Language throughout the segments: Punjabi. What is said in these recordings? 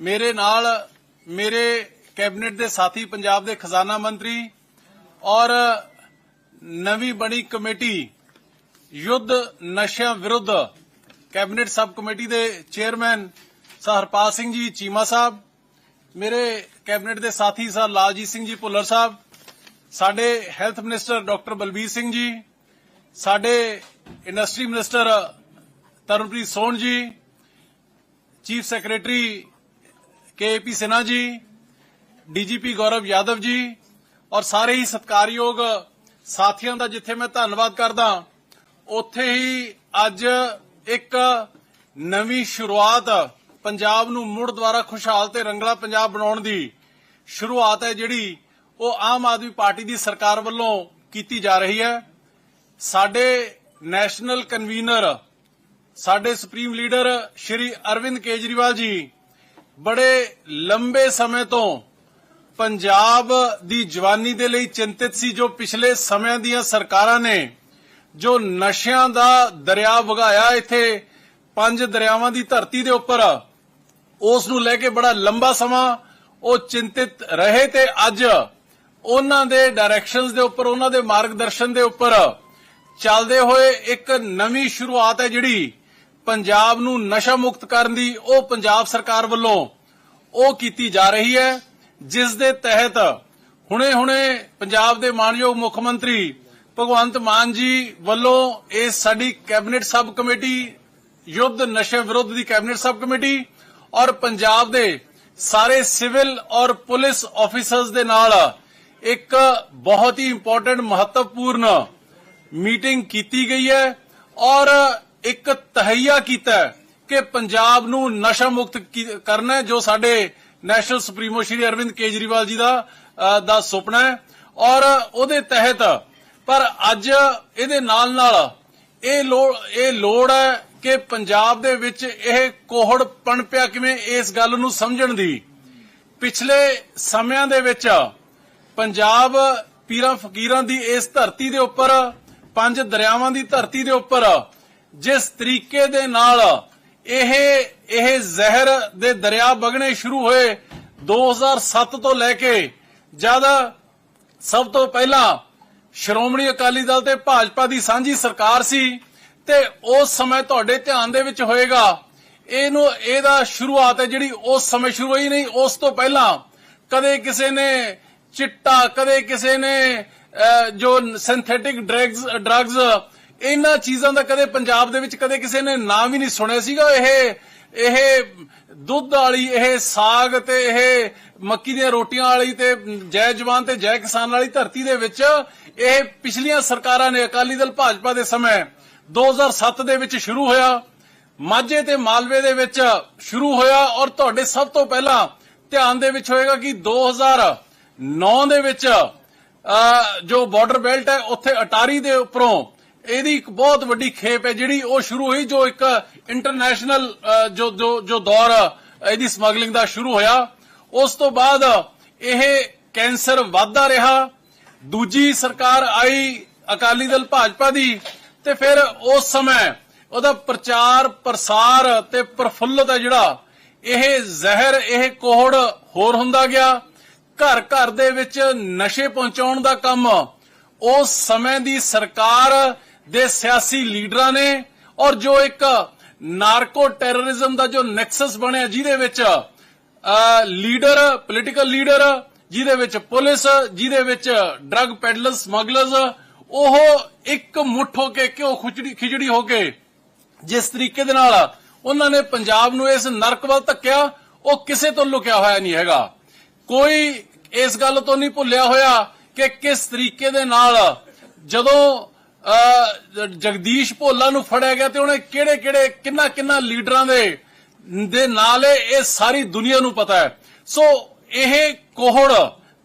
ਮੇਰੇ ਨਾਲ ਮੇਰੇ ਕੈਬਨਿਟ ਦੇ ਸਾਥੀ, ਪੰਜਾਬ ਦੇ ਖਜ਼ਾਨਾ ਮੰਤਰੀ ਔਰ ਨਵੀਂ ਬਣੀ ਕਮੇਟੀ ਯੁੱਧ ਨਸ਼ਿਆਂ ਵਿਰੁੱਧ ਕੈਬਨਿਟ ਸਬ ਕਮੇਟੀ ਦੇ ਚੇਅਰਮੈਨ ਸਰ ਹਰਪਾਲ ਸਿੰਘ ਜੀ, ਚੀਮਾ ਸਾਹਿਬ, ਮੇਰੇ ਕੈਬਨਿਟ ਦੇ ਸਾਥੀ ਸਰ ਲਾਲਜੀਤ ਸਿੰਘ ਜੀ, ਭੁੱਲਰ ਸਾਹਿਬ, ਸਾਡੇ health minister doctor Balbir Singh ji, ਸਾਡੇ ਇੰਡਸਟਰੀ ਮਿਨਿਸਟਰ ਤਰਨਪ੍ਰੀਤ ਸੋਹਣ ਜੀ, ਚੀਫ ਸੈਕਟਰੀ ਕੇਪੀ ਸਿਨਹਾ ਜੀ ਡੀਜੀਪੀ ਗੌਰਵ ਯਾਦਵ ਜੀ ਔਰ ਸਾਰੇ ਹੀ ਸਤਿਕਾਰਯੋਗ ਸਾਥੀਆਂ ਦਾ ਜਿੱਥੇ ਮੈਂ ਧੰਨਵਾਦ ਕਰਦਾ, ਉੱਥੇ ਹੀ ਅੱਜ ਇੱਕ ਨਵੀਂ ਸ਼ੁਰੂਆਤ ਪੰਜਾਬ ਨੂੰ ਮੁੜ ਦੁਆਰਾ ਖੁਸ਼ਹਾਲ ਤੇ ਰੰਗਲਾ ਪੰਜਾਬ ਬਣਾਉਣ ਦੀ ਸ਼ੁਰੂਆਤ ਹੈ ਜਿਹੜੀ ਉਹ ਆਮ ਆਦਮੀ ਪਾਰਟੀ ਦੀ ਸਰਕਾਰ ਵੱਲੋਂ ਕੀਤੀ ਜਾ ਰਹੀ ਹੈ। ਸਾਡੇ ਨੈਸ਼ਨਲ ਕਨਵੀਨਰ, ਸਾਡੇ ਸੁਪਰੀਮ ਲੀਡਰ ਸ਼੍ਰੀ ਅਰਵਿੰਦ ਕੇਜਰੀਵਾਲ ਜੀ ਬੜੇ ਲੰਬੇ ਸਮੇਂ ਤੋਂ ਪੰਜਾਬ ਦੀ ਜਵਾਨੀ ਦੇ ਲਈ ਚਿੰਤਿਤ ਸੀ, ਜੋ ਪਿਛਲੇ ਸਮਿਆਂ ਦੀਆਂ ਸਰਕਾਰਾਂ ਨੇ ਜੋ ਨਸ਼ਿਆਂ ਦਾ ਦਰਿਆ ਵਗਾਇਆ ਇੱਥੇ, ਪੰਜ ਦਰਿਆਵਾਂ ਦੀ ਧਰਤੀ ਦੇ ਉੱਪਰ, ਉਸ ਨੂੰ ਲੈ ਕੇ ਬੜਾ ਲੰਬਾ ਸਮਾਂ ਉਹ ਚਿੰਤਿਤ ਰਹੇ ਤੇ ਅੱਜ ਉਹਨਾਂ ਦੇ ਡਾਇਰੈਕਸ਼ਨਸ ਦੇ ਉੱਪਰ, ਉਹਨਾਂ ਦੇ ਮਾਰਗਦਰਸ਼ਨ ਦੇ ਉੱਪਰ ਚੱਲਦੇ ਹੋਏ ਇੱਕ ਨਵੀਂ ਸ਼ੁਰੂਆਤ ਹੈ ਜਿਹੜੀ ਪੰਜਾਬ ਨੂੰ ਨਸ਼ਾ ਮੁਕਤ ਕਰਨ ਦੀ ਉਹ ਪੰਜਾਬ ਸਰਕਾਰ ਵੱਲੋਂ ਉਹ ਕੀਤੀ ਜਾ ਰਹੀ ਹੈ, ਜਿਸ ਦੇ ਤਹਿਤ ਹੁਣੇ-ਹੁਣੇ ਪੰਜਾਬ ਦੇ ਮਾਨਯੋਗ ਮੁੱਖ ਮੰਤਰੀ ਭਗਵੰਤ ਮਾਨ ਜੀ ਵੱਲੋਂ ਇਹ ਸਾਡੀ ਕੈਬਨਿਟ ਸਬ ਕਮੇਟੀ, ਯੁੱਧ ਨਸ਼ੇ ਵਿਰੁੱਧ ਦੀ ਕੈਬਨਿਟ ਸਬ ਕਮੇਟੀ ਔਰ ਪੰਜਾਬ ਦੇ ਸਾਰੇ ਸਿਵਲ ਔਰ ਪੁਲਿਸ ਆਫੀਸਰਸ ਦੇ ਨਾਲ ਇੱਕ ਬਹੁਤ ਹੀ ਇੰਪੋਰਟੈਂਟ ਮਹੱਤਵਪੂਰਨ ਮੀਟਿੰਗ ਕੀਤੀ ਗਈ ਹੈ ਔਰ ਇੱਕ ਤਹਈਆ ਕੀਤਾ ਕਿ ਪੰਜਾਬ ਨੂੰ ਨਸ਼ਾ ਮੁਕਤ ਕਰਨਾ ਜੋ ਸਾਡੇ ਨੈਸ਼ਨਲ ਸੁਪਰੀਮੋ ਸ਼੍ਰੀ ਅਰਵਿੰਦ ਕੇਜਰੀਵਾਲ ਜੀ ਦਾ ਦਾ ਸੁਪਨਾ ਹੈ। ਔਰ ਉਹਦੇ ਤਹਿਤ, ਪਰ ਅੱਜ ਇਹਦੇ ਨਾਲ ਨਾਲ ਇਹ ਲੋੜ ਇਹ ਲੋੜ ਹੈ ਕਿ ਪੰਜਾਬ ਦੇ ਵਿੱਚ ਇਹ ਕੋਹੜ ਪਣਪਿਆ ਕਿਵੇਂ, ਇਸ ਗੱਲ ਨੂੰ ਸਮਝਣ ਦੀ। ਪਿਛਲੇ ਸਮਿਆਂ ਦੇ ਵਿੱਚ ਪੰਜਾਬ ਪੀਰਾਂ ਫਕੀਰਾਂ ਦੀ ਇਸ ਧਰਤੀ ਦੇ ਉੱਪਰ, ਪੰਜ ਦਰਿਆਵਾਂ ਦੀ ਧਰਤੀ ਦੇ ਉੱਪਰ ਜਿਸ ਤਰੀਕੇ ਦੇ ਨਾਲ ਇਹ ਇਹ ਜ਼ਹਿਰ ਦੇ ਦਰਿਆ ਵਗਣੇ ਸ਼ੁਰੂ ਹੋਏ 2007 ਤੋਂ ਲੈ ਕੇ ਜਦ ਸਭ ਤੋਂ ਪਹਿਲਾਂ ਸ਼੍ਰੋਮਣੀ ਅਕਾਲੀ ਦਲ ਤੇ ਭਾਜਪਾ ਦੀ ਸਾਂਝੀ ਸਰਕਾਰ ਸੀ ਤੇ ਉਸ ਸਮੇਂ ਤੁਹਾਡੇ ਧਿਆਨ ਦੇ ਵਿੱਚ ਹੋਏਗਾ, ਇਹਨੂੰ, ਇਹਦਾ ਸ਼ੁਰੂਆਤ ਹੈ ਜਿਹੜੀ ਉਸ ਸਮੇਂ ਸ਼ੁਰੂ ਹੋਈ ਨਹੀਂ, ਉਸ ਤੋਂ ਪਹਿਲਾਂ ਕਦੇ ਕਿਸੇ ਨੇ ਚਿੱਟਾ, ਕਦੇ ਕਿਸੇ ਨੇ ਜੋ ਸਿੰਥੈਟਿਕ ਡਰੱਗਸ ਡਰੱਗਸ ਇਹਨਾਂ ਚੀਜ਼ਾਂ ਦਾ ਕਦੇ ਪੰਜਾਬ ਦੇ ਵਿੱਚ ਕਦੇ ਕਿਸੇ ਨੇ ਨਾਮ ਹੀ ਨਹੀਂ ਸੁਣਿਆ ਸੀਗਾ। ਇਹ ਇਹ ਦੁੱਧ ਵਾਲੀ, ਇਹ ਸਾਗ ਤੇ ਇਹ ਮੱਕੀ ਦੀਆਂ ਰੋਟੀਆਂ ਵਾਲੀ ਤੇ ਜੈ ਜਵਾਨ ਤੇ ਜੈ ਕਿਸਾਨ ਵਾਲੀ ਧਰਤੀ ਦੇ ਵਿੱਚ ਇਹ ਪਿਛਲੀਆਂ ਸਰਕਾਰਾਂ ਨੇ ਅਕਾਲੀ ਦਲ ਭਾਜਪਾ ਦੇ ਸਮੇਂ 2007 ਦੇ ਵਿੱਚ ਸ਼ੁਰੂ ਹੋਇਆ, ਮਾਝੇ ਤੇ ਮਾਲਵੇ ਦੇ ਵਿੱਚ ਸ਼ੁਰੂ ਹੋਇਆ ਔਰ ਤੁਹਾਡੇ ਸਭ ਤੋਂ ਪਹਿਲਾਂ ਧਿਆਨ ਦੇ ਵਿੱਚ ਹੋਏਗਾ ਕਿ 2009 ਦੇ ਵਿੱਚ ਜੋ ਬਾਰਡਰ ਬੈਲਟ ਹੈ, ਉੱਥੇ ਅਟਾਰੀ ਦੇ ਉੱਪਰੋਂ ਇਹਦੀ ਇੱਕ ਬਹੁਤ ਵੱਡੀ ਖੇਪ ਹੈ, ਜਿਹੜੀ ਉਹ ਸ਼ੁਰੂ ਹੋਈ ਜੋ ਇੱਕ ਇੰਟਰਨੈਸ਼ਨਲ ਜੋ ਜੋ ਜੋ ਦੌਰ, ਇਹਦੀ ਸਮਗਲਿੰਗ ਦਾ ਸ਼ੁਰੂ ਹੋਇਆ। ਉਸ ਤੋਂ ਬਾਅਦ ਇਹ ਕੈਂਸਰ ਵਧਦਾ ਰਿਹਾ। ਦੂਜੀ ਸਰਕਾਰ ਆਈ ਅਕਾਲੀ ਦਲ ਭਾਜਪਾ ਦੀ ਤੇ ਫਿਰ ਉਸ ਸਮੇਂ ਉਹਦਾ ਪ੍ਰਚਾਰ, ਪ੍ਰਸਾਰ ਤੇ ਪ੍ਰਫੁੱਲਤ ਹੈ ਜਿਹੜਾ। ਇਹ ਜ਼ਹਿਰ, ਇਹ ਕੋਹੜ ਹੋਰ ਹੁੰਦਾ ਗਿਆ। ਘਰ ਘਰ ਦੇ ਵਿੱਚ ਨਸ਼ੇ ਪਹੁੰਚਾਉਣ ਦਾ ਕੰਮ। ਉਸ ਸਮੇਂ ਦੀ ਸਰਕਾਰ ਦੇ ਸਿਆਸੀ ਲੀਡਰਾਂ ਨੇ ਔਰ ਜੋ ਇੱਕ ਨਾਰਕੋ ਟੈਰਰਿਜ਼ਮ ਦਾ ਜੋ ਨੈਕਸਸ ਬਣਿਆ, ਜਿਹਦੇ ਵਿੱਚ ਲੀਡਰ ਪੋਲੀਟੀਕਲ ਲੀਡਰ, ਜਿਹਦੇ ਵਿੱਚ ਪੁਲਿਸ, ਜਿਹਦੇ ਵਿੱਚ ਡਰੱਗ ਪੈਡਲਰ ਸਮਗਲਰਸ ਉਹ ਇੱਕ ਮੁੱਠ ਹੋ ਕੇ ਕਿਉਂ ਖਿਚੜੀ ਖਿਚੜੀ ਹੋ ਕੇ ਜਿਸ ਤਰੀਕੇ ਦੇ ਨਾਲ ਉਹਨਾਂ ਨੇ ਪੰਜਾਬ ਨੂੰ ਇਸ ਨਰਕ ਵੱਲ ਧੱਕਿਆ, ਉਹ ਕਿਸੇ ਤੋਂ ਲੁਕਿਆ ਹੋਇਆ ਨਹੀਂ ਹੈਗਾ। ਕੋਈ ਇਸ ਗੱਲ ਤੋਂ ਨਹੀਂ ਭੁੱਲਿਆ ਹੋਇਆ ਕਿ ਕਿਸ ਤਰੀਕੇ ਦੇ ਨਾਲ ਜਦੋਂ ਜਗਦੀਸ਼ ਭੋਲਾ ਨੂੰ ਫੜਿਆ ਗਿਆ ਤੇ ਉਹਨੇ ਕਿਹੜੇ ਕਿਹੜੇ ਕਿੰਨਾ ਕਿੰਨਾ ਲੀਡਰਾਂ ਦੇ ਦੇ ਨਾਲ ਇਹ ਸਾਰੀ ਦੁਨੀਆ ਨੂੰ ਪਤਾ ਹੈ। ਸੋ ਇਹ ਕੋਹੜ,